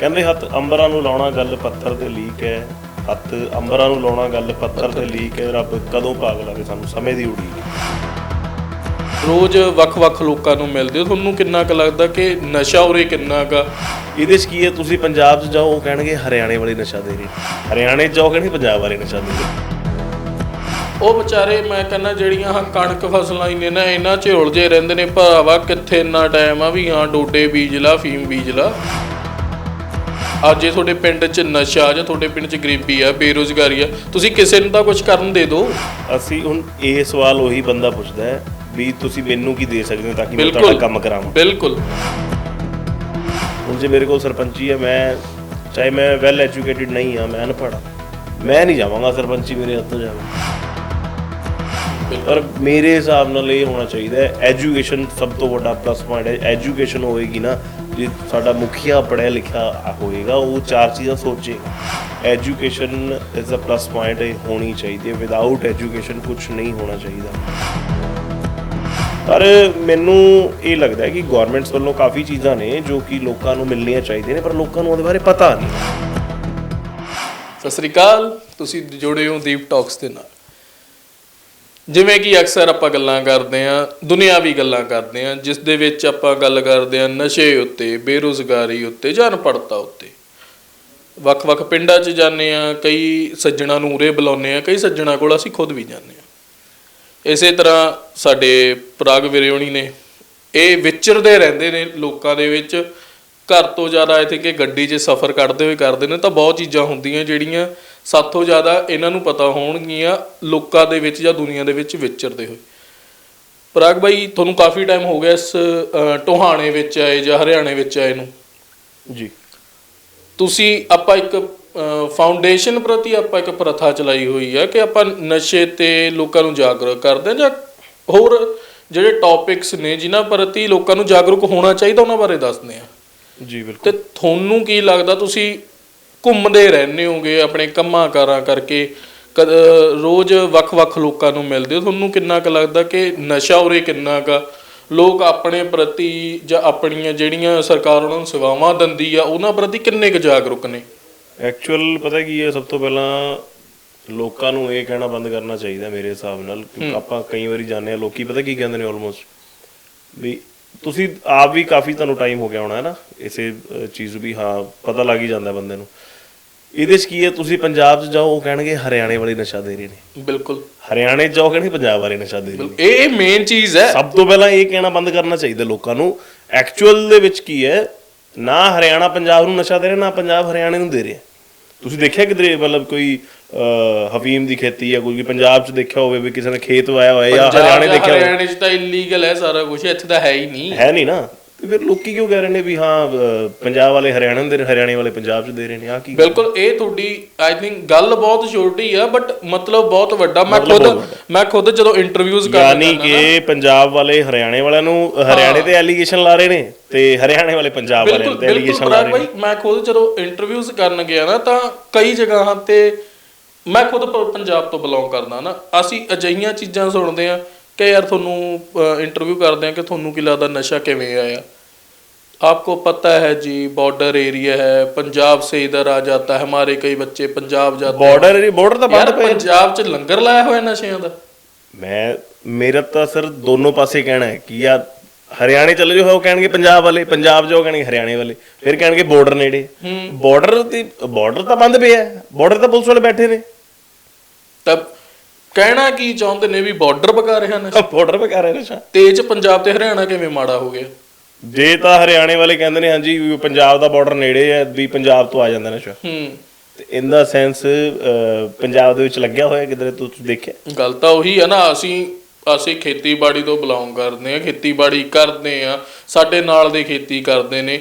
ਕਹਿੰਦੇ ਹੱਥ ਅੰਬਰਾਂ ਨੂੰ ਲਾਉਣਾ ਗੱਲ ਪੱਥਰ ਤੇ ਲੀਕ ਹੈ। ਹੱਥ ਅੰਬਰਾਂ ਨੂੰ ਲਾਉਣਾ ਗੱਲ ਪੱਥਰ ਤੇ ਲੀਕ ਹੈ। ਰੱਬ ਕਦੋਂ ਭਾਗ ਲਾਵੇ ਸਾਨੂੰ? ਸਮੇਂ ਦੀ ਉਡੀਕ। ਰੋਜ਼ ਵੱਖ-ਵੱਖ ਲੋਕਾਂ ਨੂੰ ਮਿਲਦੇ ਹੋ। ਤੁਹਾਨੂੰ ਕਿੰਨਾ ਕੁ ਲੱਗਦਾ ਕਿ ਨਸ਼ਾ ਉਰੇ ਕਿੰਨਾ ਕੁ ਇਹਦੇ 'ਚ ਕੀ ਹੈ? ਤੁਸੀਂ ਪੰਜਾਬ 'ਚ ਜਾਓ ਉਹ ਕਹਿਣਗੇ ਹਰਿਆਣੇ ਵਾਲੇ ਨਸ਼ਾ ਦੇ ਰਹੇ। ਹਰਿਆਣੇ 'ਚ ਜਾਓ ਕਹਿੰਦੇ ਪੰਜਾਬ ਵਾਲੇ ਨਸ਼ਾ ਦੇ ਰਹੇ। ਉਹ ਵਿਚਾਰੇ ਮੈਂ ਕਹਿੰਦਾ ਜਿਹੜੀਆਂ ਆਹ ਕਣਕ ਫਸਲਾਂ ਹੀ ਨੇ ਨਾ ਇਹਨਾਂ 'ਚ ਉਲਝੇ ਰਹਿੰਦੇ ਨੇ ਭਰਾਵਾ ਕਿੱਥੇ ਇੰਨਾ ਟਾਈਮ ਆ ਵੀ ਹਾਂ ਡੋਡੇ ਬੀਜ ਲਾ ਫੀਮ ਬੀਜ ਲਾ। ਅੱਜ ਜੇ ਤੁਹਾਡੇ ਪਿੰਡ 'ਚ ਨਸ਼ਾ ਜਾਂ ਤੁਹਾਡੇ ਪਿੰਡ 'ਚ ਗਰੀਬੀ ਆ ਬੇਰੋਜ਼ਗਾਰੀ ਆ ਤੁਸੀਂ ਕਿਸੇ ਨੂੰ ਤਾਂ ਕੁਝ ਕਰਨ ਦੇ ਦਿਓ। ਅਸੀਂ ਹੁਣ ਇਹ ਸਵਾਲ ਉਹੀ ਬੰਦਾ ਪੁੱਛਦਾ ਹੈ ਵੀ ਤੁਸੀਂ ਮੈਨੂੰ ਕੀ ਦੇ ਸਕਦੇ ਹੋ ਤਾਂ ਕਿ ਮੈਂ। ਤੁਹਾਡਾ ਕੰਮ ਕਰਾਵਾਂ? ਬਿਲਕੁਲ। ਹੁਣ ਜੇ ਮੇਰੇ ਕੋਲ ਸਰਪੰਚੀ ਹੈ ਮੈਂ ਚਾਹੇ ਮੈਂ ਵੈਲ ਐਜੂਕੇਟਿਡ ਨਹੀਂ ਹਾਂ ਮੈਂ ਅਨਪੜ੍ਹ ਮੈਂ ਨਹੀਂ ਜਾਵਾਂਗਾ ਸਰਪੰਚੀ ਮੇਰੇ ਹੱਥੋਂ ਜਾਵੇ। ਪਰ ਮੇਰੇ ਹਿਸਾਬ ਨਾਲ ਇਹ ਹੋਣਾ ਚਾਹੀਦਾ ਹੈ ਐਜੂਕੇਸ਼ਨ ਸਭ ਤੋਂ ਵੱਡਾ ਪਲੱਸ ਪੁਆਇੰਟ ਹੈ। ਐਜੂਕੇਸ਼ਨ ਹੋਏਗੀ ਨਾ ਜੇ ਸਾਡਾ ਮੁਖੀਆ ਪੜ੍ਹਿਆ ਲਿਖਿਆ ਹੋਏਗਾ, ਉਹ ਚਾਰ ਚੀਜ਼ਾਂ ਸੋਚੇਗਾ education is a plus point ਹੋਣੀ ਚਾਹੀਦੀ ਹੈ। ਵਿਦਆਊਟ ਐਜੂਕੇਸ਼ਨ ਕੁਝ ਨਹੀਂ ਹੋਣਾ ਚਾਹੀਦਾ। ਪਰ ਮੈਨੂੰ ਇਹ ਲੱਗਦਾ ਹੈ ਕਿ ਗਵਰਨਮੈਂਟਸ ਵੱਲੋਂ ਕਾਫੀ ਚੀਜ਼ਾਂ ਨੇ ਜੋ ਕਿ ਲੋਕਾਂ ਨੂੰ ਮਿਲਣੀਆਂ ਚਾਹੀਦੀਆਂ ਨੇ, ਪਰ ਲੋਕਾਂ ਨੂੰ ਉਹਦੇ ਬਾਰੇ ਪਤਾ ਨਹੀਂ। ਸਤਿ ਸ੍ਰੀ ਅਕਾਲ। ਤੁਸੀਂ ਜੁੜੇ ਹੋ ਦੀਪ ਟਾਕਸ ਦੇ ਨਾਲ। ਜਿਵੇਂ ਕਿ ਅਕਸਰ ਆਪਾਂ ਗੱਲਾਂ ਕਰਦੇ ਆਂ ਦੁਨਿਆਵੀ ਗੱਲਾਂ ਕਰਦੇ ਆਂ ਜਿਸ ਦੇ ਵਿੱਚ ਆਪਾਂ ਗੱਲ ਕਰਦੇ ਆਂ ਨਸ਼ੇ ਉੱਤੇ, ਬੇਰੁਜ਼ਗਾਰੀ ਉੱਤੇ ਜਾਂ ਅਨਪੜ੍ਹਤਾ ਉੱਤੇ। ਵੱਖ-ਵੱਖ ਪਿੰਡਾਂ 'ਚ ਜਾਂਦੇ ਆ ਕਈ ਸੱਜਣਾ ਨੂੰ ਉਰੇ ਬੁਲਾਉਂਦੇ ਆ ਕਈ ਸੱਜਣਾ ਕੋਲ ਅਸੀਂ ਖੁਦ ਵੀ ਜਾਂਦੇ ਆ ਇਸੇ ਤਰ੍ਹਾਂ ਸਾਡੇ ਪ੍ਰਾਗ ਵਿਰਿਓਣੀ ਨੇ, ਇਹ ਵਿਚਰਦੇ ਰਹਿੰਦੇ ਨੇ ਲੋਕਾਂ ਦੇ ਵਿੱਚ ਘਰ ਤੋਂ ਜ਼ਿਆਦਾ ਇੱਥੇ ਕਿ ਗੱਡੀ 'ਚ ਸਫ਼ਰ ਕਰਦੇ ਹੋਏ ਕਰਦੇ ਨੇ ਤਾਂ ਬਹੁਤ ਚੀਜ਼ਾਂ ਹੁੰਦੀਆਂ ਜਿਹੜੀਆਂ ਸਾਥੋਂ ਜ਼ਿਆਦਾ ਇਹਨਾਂ ਨੂੰ ਪਤਾ ਹੋਣਗੀਆਂ ਲੋਕਾਂ ਦੇ ਵਿੱਚ ਜਾਂ ਦੁਨੀਆ ਦੇ ਵਿੱਚ ਵਿਚਰਦੇ ਹੋਏ। ਪ੍ਰਾਗ ਬਾਈ ਤੁਹਾਨੂੰ ਕਾਫੀ ਟਾਈਮ ਹੋ ਗਿਆ ਇਸ ਟੋਹਾਣੇ ਵਿੱਚ ਆਏ ਜਾਂ ਹਰਿਆਣੇ ਵਿੱਚ ਆਏ ਨੂੰ। ਜੀ। ਤੁਸੀਂ ਆਪਾਂ ਇੱਕ ਫਾਊਂਡੇਸ਼ਨ ਪ੍ਰਤੀ ਆਪਾਂ ਇੱਕ ਪ੍ਰਥਾ ਚਲਾਈ ਹੋਈ ਹੈ ਕਿ ਆਪਾਂ ਨਸ਼ੇ ਤੇ ਲੋਕਾਂ ਨੂੰ ਜਾਗਰੂਕ ਕਰਦੇ ਜਾਂ ਹੋਰ ਜਿਹੜੇ ਟੌਪਿਕਸ ਨੇ ਜਿਨ੍ਹਾਂ ਪ੍ਰਤੀ ਲੋਕਾਂ ਨੂੰ ਜਾਗਰੂਕ ਹੋਣਾ ਚਾਹੀਦਾ ਉਹਨਾਂ ਬਾਰੇ ਦੱਸਦੇ ਆ ਜੀ ਬਿਲਕੁਲ। ਤੇ ਤੁਹਾਨੂੰ ਕੀ ਲੱਗਦਾ ਤੁਸੀਂ ਘੁੰਮਦੇ ਰਹਿੰਦੇ ਹੋਗੇ ਆਪਣੇ ਕੰਮਾਂ ਕਾਰਾਂ ਕਰਕੇ? ਰੋਜ਼ ਵੱਖ-ਵੱਖ ਲੋਕਾਂ ਨੂੰ ਮਿਲਦੇ ਹੋ? ਤੁਹਾਨੂੰ ਕਿੰਨਾ ਕੁ ਲੱਗਦਾ ਕਿ ਨਸ਼ਾ ਉਰੇ ਕਿੰਨਾ ਕੁ ਲੋਕ ਆਪਣੇ ਪ੍ਰਤੀ ਜਾਂ ਆਪਣੀਆਂ ਜਿਹੜੀਆਂ ਸਰਕਾਰ ਉਹਨਾਂ ਨੂੰ ਸੇਵਾਵਾਂ ਦਿੰਦੀ ਆ ਉਹਨਾਂ ਪ੍ਰਤੀ ਕਿੰਨੇ ਕੁ ਜਾਗਰੂਕ ਨੇ? ਐਕਚੁਅਲ ਪਤਾ ਕੀ ਹੈ ਸਭ ਤੋਂ ਪਹਿਲਾਂ ਲੋਕਾਂ ਨੂੰ ਇਹ ਕਹਿਣਾ ਬੰਦ ਕਰਨਾ ਚਾਹੀਦਾ ਮੇਰੇ ਹਿਸਾਬ ਨਾਲ ਕਿਉਂਕਿ ਆਪਾਂ ਕਈ ਵਾਰੀ ਜਾਂਦੇ ਆ ਲੋਕੀ ਪਤਾ ਕੀ ਕਹਿੰਦੇ ਨੇ ਆਲਮੋਸਟ ਵੀ ਤੁਸੀਂ ਆਪ ਵੀ ਕਾਫੀ ਤੁਹਾਨੂੰ ਟਾਈਮ ਹੋ ਗਿਆ ਹੋਣਾ ਹੈ ਨਾ? ਇਸੇ ਚੀਜ਼ ਵੀ ਹਾਂ ਪਤਾ ਲੱਗ ਹੀ ਜਾਂਦਾ ਬੰਦੇ ਨੂੰ। ਇਹਦੇ 'ਚ ਕੀ ਹੈ? ਤੁਸੀਂ ਪੰਜਾਬ 'ਚ ਜਾਓ ਉਹ ਕਹਿਣਗੇ ਹਰਿਆਣੇ ਵਾਲੇ ਨਸ਼ਾ ਦੇ ਰਹੇ ਨੇ। ਬਿਲਕੁਲ। ਹਰਿਆਣੇ 'ਚ ਜਾਓ ਕਹਿੰਦੇ ਪੰਜਾਬ ਵਾਲੇ ਨਸ਼ਾ ਦੇ ਰਹੇ ਨੇ। ਇਹ ਇਹ ਮੇਨ ਚੀਜ਼ ਹੈ। ਸਭ ਤੋਂ ਪਹਿਲਾਂ ਇਹ ਕਹਿਣਾ ਬੰਦ ਕਰਨਾ ਚਾਹੀਦਾ ਲੋਕਾਂ ਨੂੰ ਐਕਚੁਅਲ ਦੇ ਵਿੱਚ ਕੀ ਹੈ? ਨਾ ਹਰਿਆਣਾ ਪੰਜਾਬ ਨੂੰ ਨਸ਼ਾ ਦੇ ਰਿਹਾ ਨਾ ਪੰਜਾਬ ਹਰਿਆਣੇ ਨੂੰ ਦੇ ਰਿਹਾ। ਤੁਸੀਂ ਦੇਖਿਆ ਕਿਧਰੇ ਮਤਲਬ ਕੋਈ ਹਫੀਮ ਦੀ ਖੇਤੀ ਜਾਂ ਕੋਈ ਪੰਜਾਬ 'ਚ ਦੇਖਿਆ ਹੋਵੇ ਵੀ ਕਿਸੇ ਨੇ ਖੇਤ ਵਾਇਆ ਹੋਇਆ ਜਾਂ ਹਰਿਆਣੇ ਦੇਖਿਆ ਹੋਵੇ। ਹਰਿਆਣੇ 'ਚ ਤਾਂ ਇਲੀਗਲ ਹੈ ਸਾਰਾ ਕੁਝ ਇੱਥੇ ਤਾਂ ਹੈ ਹੀ ਨਹੀਂ। ਹੈ ਨਹੀਂ ਨਾ। ਤੇ ਫਿਰ ਲੋਕੀ ਕਿਉਂ ਕਹਿ ਰਹੇ ਨੇ ਵੀ ਹਾਂ ਪੰਜਾਬ ਵਾਲੇ ਹਰਿਆਣਾ ਦੇ ਹਰਿਆਣੇ ਵਾਲੇ ਪੰਜਾਬ 'ਚ ਦੇ ਰਹੇ ਨੇ ਆ ਕੀ ਬਿਲਕੁਲ ਇਹ ਤੁਹਾਡੀ ਆਈ ਥਿੰਕ ਗੱਲ ਬਹੁਤ ਛੋਟੀ ਆ ਬਟ ਮਤਲਬ ਬਹੁਤ ਵੱਡਾ। ਮੈਂ ਖੁਦ ਮੈਂ ਖੁਦ ਜਦੋਂ ਇੰਟਰਵਿਊਜ਼ ਕਰਦਾ ਯਾਨੀ ਕਿ ਪੰਜਾਬ ਵਾਲੇ ਹਰਿਆਣੇ ਵਾਲਿਆਂ ਨੂੰ ਹਰਿਆਣੇ ਤੇ ਐਲੀਗੇਸ਼ਨ ਲਾ ਰਹੇ ਨੇ ਤੇ ਹਰਿਆਣੇ ਵਾਲੇ ਪੰਜਾਬ ਵਾਲਿਆਂ ਤੇ ਐਲੀਗੇਸ਼ਨ ਲਾ ਰਹੇ ਨੇ। ਮੈਂ ਖੁਦ ਜਦੋਂ ਇੰਟਰਵਿਊਜ਼ ਕਰਨ ਗਿਆ ਨਾ ਤਾਂ ਕਈ ਜਗ੍ਹਾਵਾਂ ਤੇ ਮੈਂ ਖੁਦ ਪ- ਪੰਜਾਬ ਤੋਂ ਬਿਲੋਂਗ ਕਰਦਾ ਨਾ ਅਸੀਂ ਅਜਿਹੀਆਂ ਚੀਜ਼ਾਂ ਸੁਣਦੇ ਆ ਕਿ ਯਾਰ ਤੁਹਾਨੂੰ ਇੰਟਰਵਿਊ ਕਰਦੇ ਆ ਕਿ ਤੁਹਾਨੂੰ ਕੀ ਲੱਗਦਾ ਨਸ਼ਾ ਕਿਵੇਂ ਆਇਆ आपको पता है जी बॉर्डर एरिया है पंजाब से इधर आ जाता है हमारे कई बच्चे पंजाब जाते हैं ਬਾਰਡਰ ਬਾਰਡਰ ਤਾਂ ਯਾਰ ਬੰਦ ਪਏ ਪੰਜਾਬ 'ਚ ਲੰਗਰ ਲਾਇਆ ਹੋਇਆ ਨਸ਼ਿਆਂ ਦਾ ਮੈਂ ਮੇਰਾ ਤਾਂ ਸਰ ਦੋਨੋਂ ਪਾਸੇ ਕਹਿਣਾ ਹੈ ਕਿ ਯਾਰ ਹਰਿਆਣੇ ਚਲੇ ਜਾਓ ਉਹ ਕਹਿਣਗੇ ਪੰਜਾਬ ਵਾਲੇ ਪੰਜਾਬ ਜਾਓ ਕਹਿਣਗੇ ਹਰਿਆਣੇ ਵਾਲੇ ਫਿਰ ਕਹਿਣਗੇ ਬਾਰਡਰ ਨੇੜੇ ਬਾਰਡਰ ਤੇ ਬਾਰਡਰ ਤਾਂ ਬੰਦ ਪਿਆ ਬਾਰਡਰ ਤਾਂ ਪੁਲਿਸ ਵਾਲੇ ਬੈਠੇ ਨੇ ਤਾਂ ਕਹਿਣਾ ਕੀ ਚਾਹੁੰਦੇ ਨੇ ਵੀ ਬਾਰਡਰ ਪਕਾ ਰਿਹਾ ਨਸ਼ਾ ਬਾਰਡਰ ਪੇ ਕਰ ਰਹੇ ਨਸ਼ਾ ਤੇਜ ਪੰਜਾਬ ਤੇ ਹਰਿਆਣਾ ਕਿਵੇਂ ਮਾੜਾ ਹੋ ਗਿਆ? ਜੇ ਤਾਂ ਹਰਿਆਣੇ ਵਾਲੇ ਕਹਿੰਦੇ ਨੇ ਹਾਂਜੀ ਵੀ ਪੰਜਾਬ ਦਾ ਬਾਰਡਰ ਨੇੜੇ ਹੈ ਵੀ ਪੰਜਾਬ ਤੋਂ ਆ ਜਾਂਦਾ ਨਸ਼ਾ ਹੂੰ। ਤੇ ਇਨ ਦਾ ਸੈਂਸ ਪੰਜਾਬ ਦੇ ਵਿੱਚ ਲੱਗਿਆ ਹੋਇਆ ਕਿਧਰੇ ਤੂੰ ਤੂੰ ਦੇਖਿਆ? ਗੱਲ ਤਾਂ ਉਹੀ ਹੈ ਨਾ ਅਸੀਂ ਅਸੀਂ ਖੇਤੀਬਾੜੀ ਤੋਂ ਬਿਲੋਂਗ ਕਰਦੇ ਆ ਖੇਤੀਬਾੜੀ ਕਰਦੇ ਆ ਸਾਡੇ ਨਾਲ ਦੇ ਖੇਤੀ ਕਰਦੇ ਨੇ।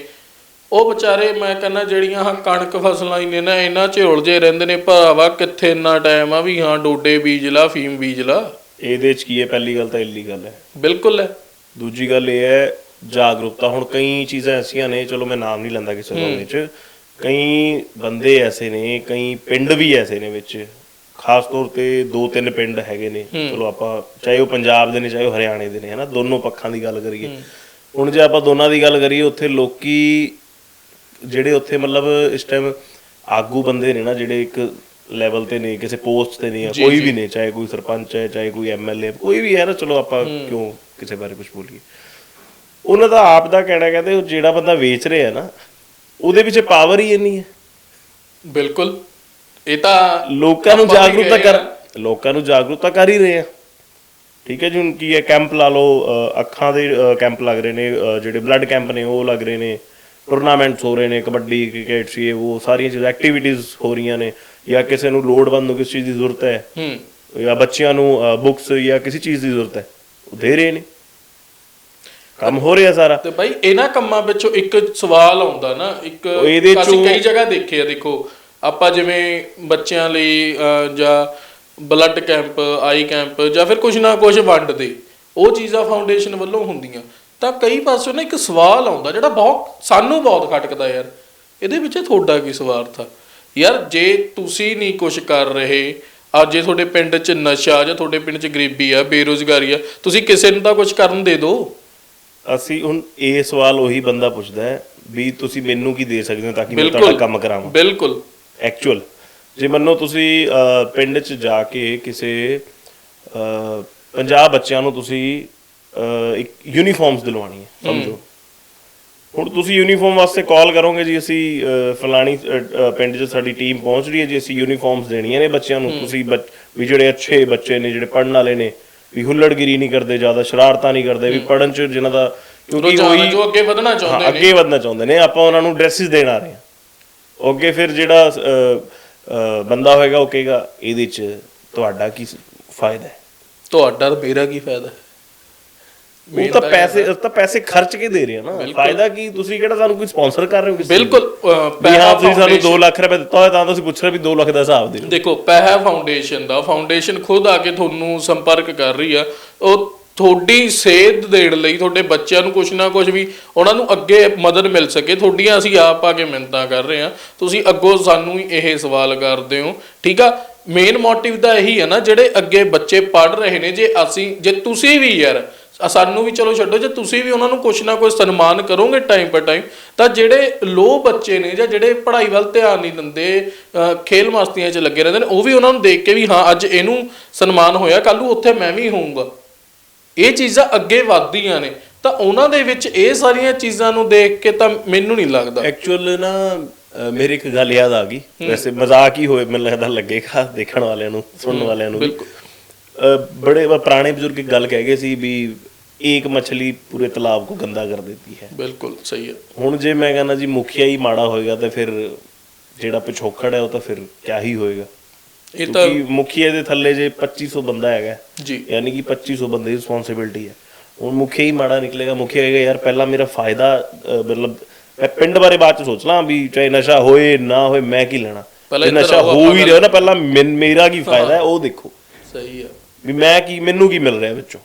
ਉਹ ਵਿਚਾਰੇ ਮੈਂ ਕਹਿੰਦਾ ਜਿਹੜੀਆਂ ਆਹ ਕਣਕ ਫਸਲਾਂ ਹੀ ਨੇ ਨਾ ਇਹਨਾਂ 'ਚ ਉਲਝੇ ਰਹਿੰਦੇ ਨੇ ਭਰਾਵਾ ਕਿੱਥੇ ਇੰਨਾ ਟਾਈਮ ਆ ਵੀ ਹਾਂ ਡੋਡੇ ਬੀਜ ਲਾ ਫੀਮ ਬੀਜ ਲਾ। ਇਹਦੇ ਚ ਕੀ ਹੈ? ਪਹਿਲੀ ਗੱਲ ਤਾਂ ਇਲੀਗਲ ਹੈ। ਬਿਲਕੁਲ ਹੈ। ਦੂਜੀ ਗੱਲ ਇਹ ਹੈ ਜਾਗਰੂਕਤਾ। ਹੁਣ ਕਈ ਚੀਜ਼ਾਂ ਐਸੀਆਂ ਨੇ ਚਲੋ ਮੈਂ ਨਾਮ ਨਹੀਂ ਲੈਂਦਾ ਕਿਸੇ ਦਾ ਵਿੱਚ ਕਈ ਬੰਦੇ ਐਸੇ ਨੇ ਕਈ ਪਿੰਡ ਵੀ ਐਸੇ ਨੇ ਵਿੱਚ। ਖਾਸ ਤੌਰ ਤੇ ਦੋ ਤਿੰਨ ਪਿੰਡ ਹੈਗੇ ਨੇ। ਚਲੋ ਆਪਾਂ ਚਾਹੇ ਉਹ ਪੰਜਾਬ ਦੇ ਨੇ ਚਾਹੇ ਉਹ ਹਰਿਆਣੇ ਦੇ ਨੇ ਹਨਾ? ਦੋਨੋਂ ਪੱਖਾਂ ਦੀ ਗੱਲ ਕਰੀਏ। ਹੁਣ ਜੇ ਆਪਾਂ ਦੋਨਾਂ ਦੀ ਗੱਲ ਕਰੀਏ ਉੱਥੇ ਲੋਕੀ ਜਿਹੜੇ ਉੱਥੇ ਮਤਲਬ ਇਸ ਟਾਈਮ ਆਗੂ ਬੰਦੇ ਨੇ ਨਾ ਜਿਹੜੇ ਇੱਕ ਲੈਵਲ ਤੇ ਨੇ ਕਿਸੇ ਪੋਸਟ ਤੇ ਨੇ ਕੋਈ। ਵੀ ਨੇ ਚਾਹੇ ਕੋਈ ਸਰਪੰਚ ਹੈ ਚਾਹੇ ਕੋਈ ਐਮਐਲਏ ਕੋਈ ਵੀ ਹੈ ਨਾ ਚਲੋ ਆਪਾਂ ਕਿਉਂ ਕਿਸੇ ਬਾਰੇ ਕੁਝ ਬੋਲੀਏ। ਉਹਨਾਂ ਦਾ ਆਪ ਦਾ ਕਹਿਣਾ ਕਹਿੰਦੇ ਉਹ ਜਿਹੜਾ ਬੰਦਾ ਵੇਚ ਰਿਹਾ ਨਾ ਉਹਦੇ ਵਿੱਚ ਪਾਵਰ ਹੀ ਇੰਨੀ ਹੈ। ਬਿਲਕੁਲ। ਇਹ ਤਾਂ ਲੋਕਾਂ ਨੂੰ ਜਾਗਰੂਕਤਾ ਕਰ। ਲੋਕਾਂ ਨੂੰ ਜਾਗਰੂਕਤਾ ਕਰ ਹੀ ਰਹੇ ਆ ਠੀਕ ਹੈ ਜੀ ਹੁਣ ਕੀ ਹੈ ਕੈਂਪ ਲਾ ਲਓ ਅੱਖਾਂ ਦੇ ਕੈਂਪ ਲੱਗ ਰਹੇ ਨੇ ਜਿਹੜੇ ਬਲੱਡ ਕੈਂਪ ਨੇ ਉਹ ਲੱਗ ਰਹੇ ਨੇ। ਟੂਰਨਾਮੈਂਟਸ ਹੋ ਰਹੇ ਨੇ ਕਬੱਡੀ ਕ੍ਰਿਕਟ ਸੀ ਉਹ ਸਾਰੀਆਂ ਚੀਜ਼ਾਂ ਐਕਟੀਵਿਟੀਜ਼ ਹੋ ਰਹੀਆਂ ਨੇ ਜਾਂ ਕਿਸੇ ਨੂੰ ਲੋੜਵੰਦ ਨੂੰ ਕਿਸੇ ਚੀਜ਼ ਦੀ ਜ਼ਰੂਰਤ ਹੈ ਹੂੰ। ਜਾਂ ਬੱਚਿਆਂ ਨੂੰ ਬੁੱਕਸ ਜਾਂ ਕਿਸੇ ਚੀਜ਼ ਦੀ ਜ਼ਰੂਰਤ ਹੈ ਉਹ ਦੇ ਰਹੇ ਨੇ। ਕੰਮ ਹੋ ਰਿਹਾ ਸਾਰਾ। ਤੇ ਭਾਈ ਇਹਨਾਂ ਕੰਮਾਂ ਵਿੱਚੋਂ ਇੱਕ ਸਵਾਲ ਆਉਂਦਾ ਨਾ ਇੱਕ ਅਸੀਂ ਕਈ ਜਗ੍ਹਾ ਦੇਖੇ ਆ ਦੇਖੋ ਆਪਾਂ ਜਿਵੇਂ ਬੱਚਿਆਂ ਲਈ ਜਾਂ ਬਲੱਡ ਕੈਂਪ ਆਈ ਕੈਂਪ ਜਾਂ ਫਿਰ ਕੁਝ ਨਾ ਕੁਝ ਵੰਡਦੇ ਉਹ ਚੀਜ਼ਾਂ ਫਾਊਂਡੇਸ਼ਨ ਵੱਲੋਂ ਹੁੰਦੀਆਂ। ਤਾਂ ਕਈ ਪਾਸੋਂ ਨਾ ਇੱਕ ਸਵਾਲ ਆਉਂਦਾ ਜਿਹੜਾ ਬਹੁਤ ਸਾਨੂੰ ਬਹੁਤ ਖਟਕਦਾ ਯਾਰ। ਇਹਦੇ ਵਿੱਚ ਤੁਹਾਡਾ ਕੀ ਸਵਾਰਥ ਆ? ਯਾਰ ਜੇ ਤੁਸੀਂ ਨਹੀਂ ਕੁਝ ਕਰ ਰਹੇ ਅੱਜ ਜੇ ਤੁਹਾਡੇ ਪਿੰਡ 'ਚ ਨਸ਼ਾ ਜਾਂ ਤੁਹਾਡੇ ਪਿੰਡ 'ਚ ਗਰੀਬੀ ਆ ਬੇਰੋਜ਼ਗਾਰੀ ਆ ਤੁਸੀਂ ਕਿਸੇ ਨੂੰ ਤਾਂ ਕੁਝ ਕਰਨ ਦੇ ਦਿਓ ਅਸੀਂ ਹੁਣ ਇਹ ਸਵਾਲ ਉਹੀ ਬੰਦਾ ਪੁੱਛਦਾ ਹੈ ਵੀ ਤੁਸੀਂ ਮੈਨੂੰ ਕੀ ਦੇ ਸਕਦੇ ਹੋ ਤਾਂ ਕਿ ਮੈਂ ਤੁਹਾਡਾ ਕੰਮ ਕਰਾਵਾਂ? ਬਿਲਕੁਲ। ਐਕਚੁਅਲ ਜੇ ਮੰਨੋ ਤੁਸੀਂ ਪਿੰਡ 'ਚ ਜਾ ਕੇ ਕਿਸੇ ਅਹ, 50 ਬੱਚਿਆਂ ਨੂੰ ਤੁਸੀਂ ਅਹ, ਇੱਕ ਯੂਨੀਫਾਰਮਸ ਦਿਲਵਾਣੀ ਹੈ ਸਮਝੋ। ਹੁਣ ਤੁਸੀਂ ਯੂਨੀਫਾਰਮ ਵਾਸਤੇ ਕਾਲ ਕਰੋਗੇ ਜੀ ਅਸੀਂ ਅਹ, ਫਲਾਣੀ ਅਹ, ਅਹ, ਪਿੰਡ 'ਚ ਸਾਡੀ ਟੀਮ ਪਹੁੰਚ ਰਹੀ ਹੈ ਜੀ ਅਸੀਂ ਯੂਨੀਫਾਰਮਸ ਦੇਣੀਆਂ ਨੇ ਬੱਚਿਆਂ ਨੂੰ। ਤੁਸੀਂ ਬੱਚ- ਵੀ ਜਿਹੜੇ ਅੱਛੇ ਬੱਚੇ ਨੇ ਜਿਹੜੇ ਪੜਨ ਵਾਲੇ ਨੇ ਵੀ ਹੁੱਲੜਗਿਰੀ ਨਹੀਂ ਕਰਦੇ ਜ਼ਿਆਦਾ ਸ਼ਰਾਰਤਾਂ ਨਹੀਂ ਕਰਦੇ ਵੀ ਪੜਨ 'ਚ ਜਿਨ੍ਹਾਂ ਦਾ ਕਿਉਂਕਿ ਰੁਝਾਨ ਉਹੀ ਜੋ ਅੱਗੇ ਵਧਣਾ ਹਾਂ, ਚਾਹੁੰਦੇ ਨੇ। ਅੱਗੇ ਵਧਣਾ ਚਾਹੁੰਦੇ ਨੇ ਆਪਾਂ ਉਹਨਾਂ ਨੂੰ ਡਰੈਸਸ ਦੇਣ ਆ ਰਹੇ ਹਾਂ। ਅੱਗੇ ਫਿਰ ਜਿਹੜਾ ਅਹ, ਅਹ, ਬੰਦਾ ਹੋਏਗਾ ਉਹ ਕਹੇਗਾ ਇਹਦੇ ਚ ਤੁਹਾਡਾ ਕੀ ਫਾਇਦਾ ਹੈ? ਤੁਹਾਡਾ ਤੇ ਮੇਰਾ ਕੀ ਫਾਇਦਾ ਉਹ ਤਾਂ ਪੈਸੇ ਉਹ ਤਾਂ ਪੈਸੇ ਖਰਚ ਕੇ ਦੇ ਰਹੇ ਆ ਨਾ। ਫਾਇਦਾ ਕੀ? ਤੁਸੀਂ ਕਿਹੜਾ ਸਾਨੂੰ ਕੋਈ ਸਪਾਂਸਰ ਕਰ ਰਹੇ ਹੋ ਕਿਸੇ ਬਿਲਕੁਲ ਪੈਸਾ ਤੁਸੀਂ ਸਾਨੂੰ foundation- 2 ਲੱਖ ਰੁਪਏ ਦਿੱਤਾ ਹੋਇਆ ਤਾਂ ਤੁਸੀਂ ਪੁੱਛ ਰਹੇ ਵੀ 2 ਲੱਖ ਦਾ ਹਿਸਾਬ ਦਿਓ। ਦੇਖੋ ਪੈਸਾ ਫਾਊਂਡੇਸ਼ਨ ਦਾ। ਫਾਊਂਡੇਸ਼ਨ ਖੁਦ ਆ ਕੇ ਤੁਹਾਨੂੰ ਸੰਪਰਕ ਕਰ ਰਹੀ ਆ। ਉਹ ਤੁਹਾਡੀ ਸੇਧ ਦੇਣ ਲਈ ਤੁਹਾਡੇ ਬੱਚਿਆਂ ਨੂੰ ਕੁਝ ਨਾ ਕੁਝ ਵੀ ਉਹਨਾਂ ਨੂੰ ਅੱਗੇ ਮਦਦ ਮਿਲ ਸਕੇ। ਤੁਹਾਡੀਆਂ ਅਸੀਂ ਆਪ ਆ ਕੇ ਮਿੰਤਾਂ ਕਰ ਰਹੇ ਆ। ਤੁਸੀਂ ਅੱਗੋਂ ਸਾਨੂੰ ਇਹ ਸਵਾਲ ਕਰਦੇ ਹੋ। ਠੀਕ ਆ? ਮੇਨ ਮੋਟਿਵ ਤਾਂ ਇਹੀ ਹੈ ਨਾ ਜਿਹੜੇ ਅੱਗੇ ਬੱਚੇ ਪੜ ਰਹੇ ਨੇ ਜੇ ਅਸੀਂ ਜੇ ਤੁਸੀਂ ਵੀ ਯਾਰ ਸਾਨੂੰ ਵੀ ਚਲੋ ਛੱਡੋ ਜੇ ਤੁਸੀਂ ਵੀ ਉਹਨਾਂ ਨੂੰ ਕੁਝ ਨਾ ਕੁਝ ਸਨਮਾਨ ਕਰੋਗੇ ਟਾਈਮ ਪਰ ਟਾਈਮ ਤਾਂ ਜਿਹੜੇ ਲੋ ਬੱਚੇ ਨੇ ਜਾਂ ਜਿਹੜੇ ਪੜ੍ਹਾਈ ਵੱਲ ਧਿਆਨ ਨਹੀਂ ਦਿੰਦੇ ਖੇਲ ਮਸਤੀਆਂ 'ਚ ਲੱਗੇ ਰਹਿੰਦੇ ਨੇ ਉਹ ਵੀ ਉਹਨਾਂ ਨੂੰ ਦੇਖ ਕੇ ਵੀ ਹਾਂ ਅੱਜ ਇਹਨੂੰ ਸਨਮਾਨ ਹੋਇਆ ਕੱਲ ਨੂੰ ਉੱਥੇ ਮੈਂ ਵੀ ਹੋਊਂਗਾ ਇਹ ਚੀਜ਼ਾਂ ਅੱਗੇ ਵੱਧਦੀਆਂ ਨੇ ਤਾਂ ਉਹਨਾਂ ਦੇ ਵਿੱਚ ਇਹ ਸਾਰੀਆਂ ਚੀਜ਼ਾਂ ਨੂੰ ਦੇਖ ਕੇ ਤਾਂ ਮੈਨੂੰ ਨਹੀਂ ਲੱਗਦਾ ਐਕਚੁਅਲ ਨਾ ਮੇਰੀ ਇੱਕ ਗੱਲ ਯਾਦ ਆ ਗਈ ਵੈਸੇ ਮਜ਼ਾਕ ਹੀ ਹੋਏ ਮੈਨੂੰ ਲੱਗਦਾ ਲੱਗੇਗਾ ਦੇਖਣ ਵਾਲਿਆਂ ਨੂੰ ਸੁਣਨ ਵਾਲਿਆਂ ਨੂੰ। ਬਿਲਕੁਲ। ਬੜੇ ਪੁਰਾਣੇ ਬਜ਼ੁਰਗ ਇੱਕ ਗੱਲ ਕਹਿ ਗਏ ਸੀ ਵੀ ਇੱਕ ਮੱਛਲੀ ਪੂਰੇ ਤਲਾਬ ਕੋ ਗੰਦਾ ਕਰ ਦੇਤੀ ਹੈ। ਬਿਲਕੁਲ ਸਹੀ ਹੈ। ਹੁਣ ਜੇ ਮੈਂ ਕਹਿੰਦਾ ਜੀ ਮੁਖੀਆ ਹੀ ਮਾੜਾ ਹੋਏਗਾ ਤੇ ਫਿਰ ਜਿਹੜਾ ਪਿਛੋਕੜ ਹੈ ਉਹ ਤਾਂ ਫਿਰ ਕਿਆ ਹੀ ਹੋਏਗਾ। ਇਹ ਤਾਂ ਮੁਖੀਏ ਦੇ ਥੱਲੇ ਜੇ 2500 ਬੰਦਾ ਹੈਗਾ ਜੀ। ਯਾਨੀ ਕਿ 2500 ਬੰਦੇ ਦੀ ਰਿਸਪੌਂਸਿਬਿਲਟੀ ਹੈ। ਹੁਣ ਮੁਖੀਆ ਹੀ ਮਾੜਾ ਨਿਕਲੇਗਾ ਮੁਖੀਆ ਕਹੇਗਾ ਯਾਰ ਪਹਿਲਾਂ ਮੇਰਾ ਫਾਇਦਾ ਮਤਲਬ ਮੈਂ ਪਿੰਡ ਬਾਰੇ ਬਾਅਦ ਚ ਸੋਚ ਲਾਂ ਵੀ ਚਾਹੇ ਨਸ਼ਾ ਹੋਏ ਨਾ ਹੋਏ ਮੈਂ ਕੀ ਲੈਣਾ? ਜੇ ਨਸ਼ਾ ਹੋ ਵੀ ਰਿਹਾ ਨਾ ਪਹਿਲਾਂ ਮੇਰਾ ਕੀ ਫਾਇਦਾ ਹੈ। ਉਹ ਦੇਖੋ। ਸਹੀ ਹੈ। ਵੀ ਮੈਂ ਕੀ ਮੈਨੂੰ ਕੀ ਮਿਲ ਰਿਹਾ ਵਿੱਚੋਂ?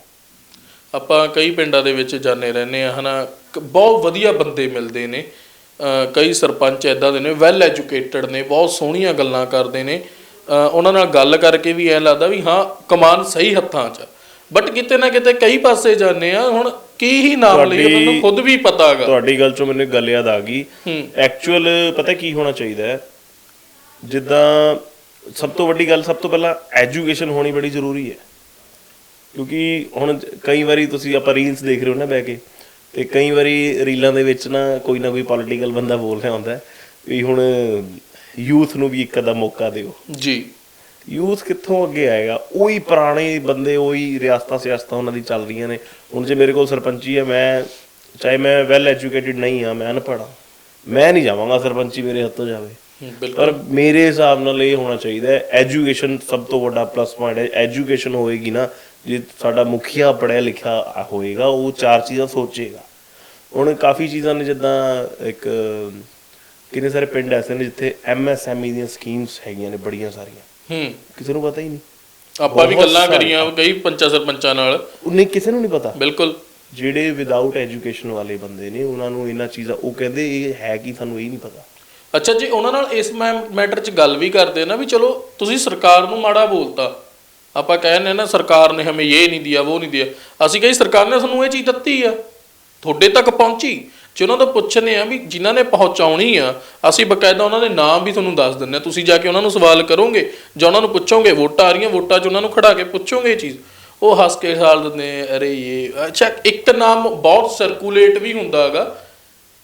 ਆਪਾਂ ਕਈ ਪਿੰਡਾਂ ਦੇ ਵਿੱਚ ਜਾਂਦੇ ਰਹਿੰਦੇ ਆ ਹਨਾ ਬਹੁਤ ਵਧੀਆ ਬੰਦੇ ਮਿਲਦੇ ਨੇ। ਕਈ ਸਰਪੰਚ ਐਦਾਂ ਦੇ ਨੇ ਵੈਲ ਐਜੂਕੇਟਡ ਨੇ ਬਹੁਤ ਸੋਹਣੀਆਂ ਗੱਲਾਂ ਕਰਦੇ ਨੇ। ਉਹਨਾਂ ਨਾਲ ਗੱਲ ਕਰਕੇ ਵੀ ਐ ਲੱਗਦਾ ਵੀ ਹਾਂ ਕਮਾਨ ਸਹੀ ਹੱਥਾਂ 'ਚ ਬਟ ਕਿਤੇ ਨਾ ਕਿਤੇ ਕਈ ਪਾਸੇ ਜਾਂਦੇ ਆ ਹੁਣ ਕੀ ਹੀ ਨਾਮ ਲਈ ਉਹਨਾਂ ਨੂੰ ਖੁਦ ਵੀ ਪਤਾ ਹੈਗਾ ਤੁਹਾਡੀ ਗੱਲ ਚੋਂ ਮੈਨੂੰ ਗੱਲ ਯਾਦ ਆ ਗਈ। ਐਕਚੁਅਲ ਪਤਾ ਕੀ ਹੋਣਾ ਚਾਹੀਦਾ ਹੈ? ਜਿੱਦਾਂ ਸਭ ਤੋਂ ਵੱਡੀ ਗੱਲ ਸਭ ਤੋਂ ਪਹਿਲਾਂ ਐਜੂਕੇਸ਼ਨ ਹੋਣੀ ਬੜੀ ਜ਼ਰੂਰੀ ਹੈ। ਕਿਉਂਕਿ ਹੁਣ ਕਈ ਵਾਰੀ ਤੁਸੀਂ ਆਪਾਂ ਰੀਲਸ ਦੇਖ ਰਹੇ ਹੋ ਨਾ ਬਹਿ ਕੇ ਤੇ ਕਈ ਵਾਰੀ ਰੀਲਾਂ ਦੇ ਵਿੱਚ ਨਾ ਕੋਈ ਨਾ ਕੋਈ ਪੋਲੀਟੀਕਲ ਬੰਦਾ ਬੋਲ ਰਿਹਾ ਹੁੰਦਾ ਵੀ ਹੁਣ ਯੂਥ ਨੂੰ ਵੀ ਇੱਕ ਅੱਧਾ ਮੌਕਾ ਦਿਓ। ਜੀ। ਯੂਥ ਕਿੱਥੋਂ ਅੱਗੇ ਆਏਗਾ? ਉਹੀ ਪੁਰਾਣੇ ਬੰਦੇ ਉਹੀ ਰਿਆਸਤਾਂ ਸਿਆਸਤਾਂ ਉਹਨਾਂ ਦੀ ਚੱਲ ਰਹੀਆਂ ਨੇ। ਹੁਣ ਜੇ ਮੇਰੇ ਕੋਲ ਸਰਪੰਚੀ ਹੈ ਮੈਂ ਚਾਹੇ ਮੈਂ ਵੈਲ ਐਜੂਕੇਟਿਡ ਨਹੀਂ ਹਾਂ ਮੈਂ ਅਨਪੜ੍ਹ ਹਾਂ ਮੈਂ ਨਹੀਂ ਜਾਵਾਂਗਾ ਸਰਪੰਚੀ ਮੇਰੇ ਹੱਥੋਂ ਜਾਵੇ। ਪਰ ਮੇਰੇ ਹਿਸਾਬ ਨਾਲ ਇਹ ਹੋਣਾ ਚਾਹੀਦਾ ਐਜੂਕੇਸ਼ਨ ਸਭ ਤੋਂ ਵੱਡਾ ਪਲੱਸ ਪੁਆਇੰਟ ਹੈ। ਐਜੂਕੇਸ਼ਨ ਹੋਏਗੀ ਨਾ ਜੇ ਸਾਡਾ ਮੁਖੀਆ ਪੜਿਆ ਲਿਖਿਆ ਹੋਏਗਾ ਉਹ ਚਾਰ ਚੀਜ਼ਾਂ ਸੋਚੇਗਾ। ਹੁਣ ਕਾਫੀ ਚੀਜ਼ਾਂ ਨੇ ਜਿੱਦਾਂ ਇੱਕ ਕਿੰਨੇ ਸਾਰੇ ਪਿੰਡ ਐਸੇ ਨੇ ਜਿੱਥੇ ਐਮਐਸਐਮਈ ਦੀਆਂ ਸਕੀਮਸ ਹੈਗੀਆਂ ਨੇ ਬੜੀਆਂ ਸਾਰੀਆਂ। ਹੂੰ। ਕਿਸੇ ਨੂੰ ਪਤਾ ਹੀ ਨਹੀਂ। ਆਪਾਂ ਵੀ ਗੱਲਾਂ। ਕਰੀਆਂ ਕਈ ਪੰਚਾਂ ਸਰਪੰਚਾਂ ਨਾਲ। ਨਹੀਂ ਕਿਸੇ ਨੂੰ ਨਹੀਂ ਪਤਾ। ਬਿਲਕੁਲ। ਜਿਹੜੇ ਵਿਦਆਊਟ ਐਜੂਕੇਸ਼ਨ ਵਾਲੇ ਬੰਦੇ ਨੇ ਉਹਨਾਂ ਨੂੰ ਇਹਨਾਂ ਚੀਜ਼ਾਂ ਉਹ ਕਹਿੰਦੇ ਇਹ ਹੈ ਕਿ ਸਾਨੂੰ ਇਹ ਨਹੀਂ ਪਤਾ। ਅੱਛਾ ਜੀ ਉਹਨਾਂ ਨਾਲ ਇਸ ਮੈਟਰ 'ਚ ਗੱਲ ਵੀ ਕਰਦੇ ਨਾ ਵੀ ਚਲੋ ਤੁਸੀਂ ਸਰਕਾਰ ਨੂੰ ਮਾੜਾ ਬੋਲਤਾ। ਆਪਾਂ ਕਹਿੰਦੇ ਨਾ, ਸਰਕਾਰ ਨੇ ਹਮੇ ਇਹ ਨਹੀਂ ਦਿਆ, ਉਹ ਨਹੀਂ ਦਿਆ। ਅਸੀਂ ਕਹੀ ਸਰਕਾਰ ਨੇ ਸਾਨੂੰ ਇਹ ਚੀਜ਼ ਦਿੱਤੀ ਆ, ਤੁਹਾਡੇ ਤੱਕ ਪਹੁੰਚੀ। ਜੇ ਉਹਨਾਂ ਤੋਂ ਪੁੱਛਨੇ ਆ ਵੀ ਜਿਨ੍ਹਾਂ ਨੇ ਪਹੁੰਚਾਉਣੀ ਆ, ਅਸੀਂ ਬਕਾਇਦਾ ਉਹਨਾਂ ਦੇ ਨਾਮ ਵੀ ਤੁਹਾਨੂੰ ਦੱਸ ਦਿੰਦੇ ਆ। ਤੁਸੀਂ ਜਾ ਕੇ ਉਹਨਾਂ ਨੂੰ ਸਵਾਲ ਕਰੋਗੇ, ਜਾਂ ਉਹਨਾਂ ਨੂੰ ਪੁੱਛੋਗੇ, ਵੋਟਾਂ ਆ ਰਹੀਆਂ, ਵੋਟਾਂ 'ਚ ਉਹਨਾਂ ਨੂੰ ਖੜਾ ਕੇ ਪੁੱਛੋਗੇ ਇਹ ਚੀਜ਼। ਉਹ ਹੱਸ ਕੇ ਸਾਲ ਦਿੰਦੇ ਅਰੇ ਇਹ, ਅੱਛਾ, ਇੱਕ ਨਾਮ ਬਹੁਤ ਸਰਕੂਲੇਟ ਵੀ ਹੁੰਦਾ ਹੈਗਾ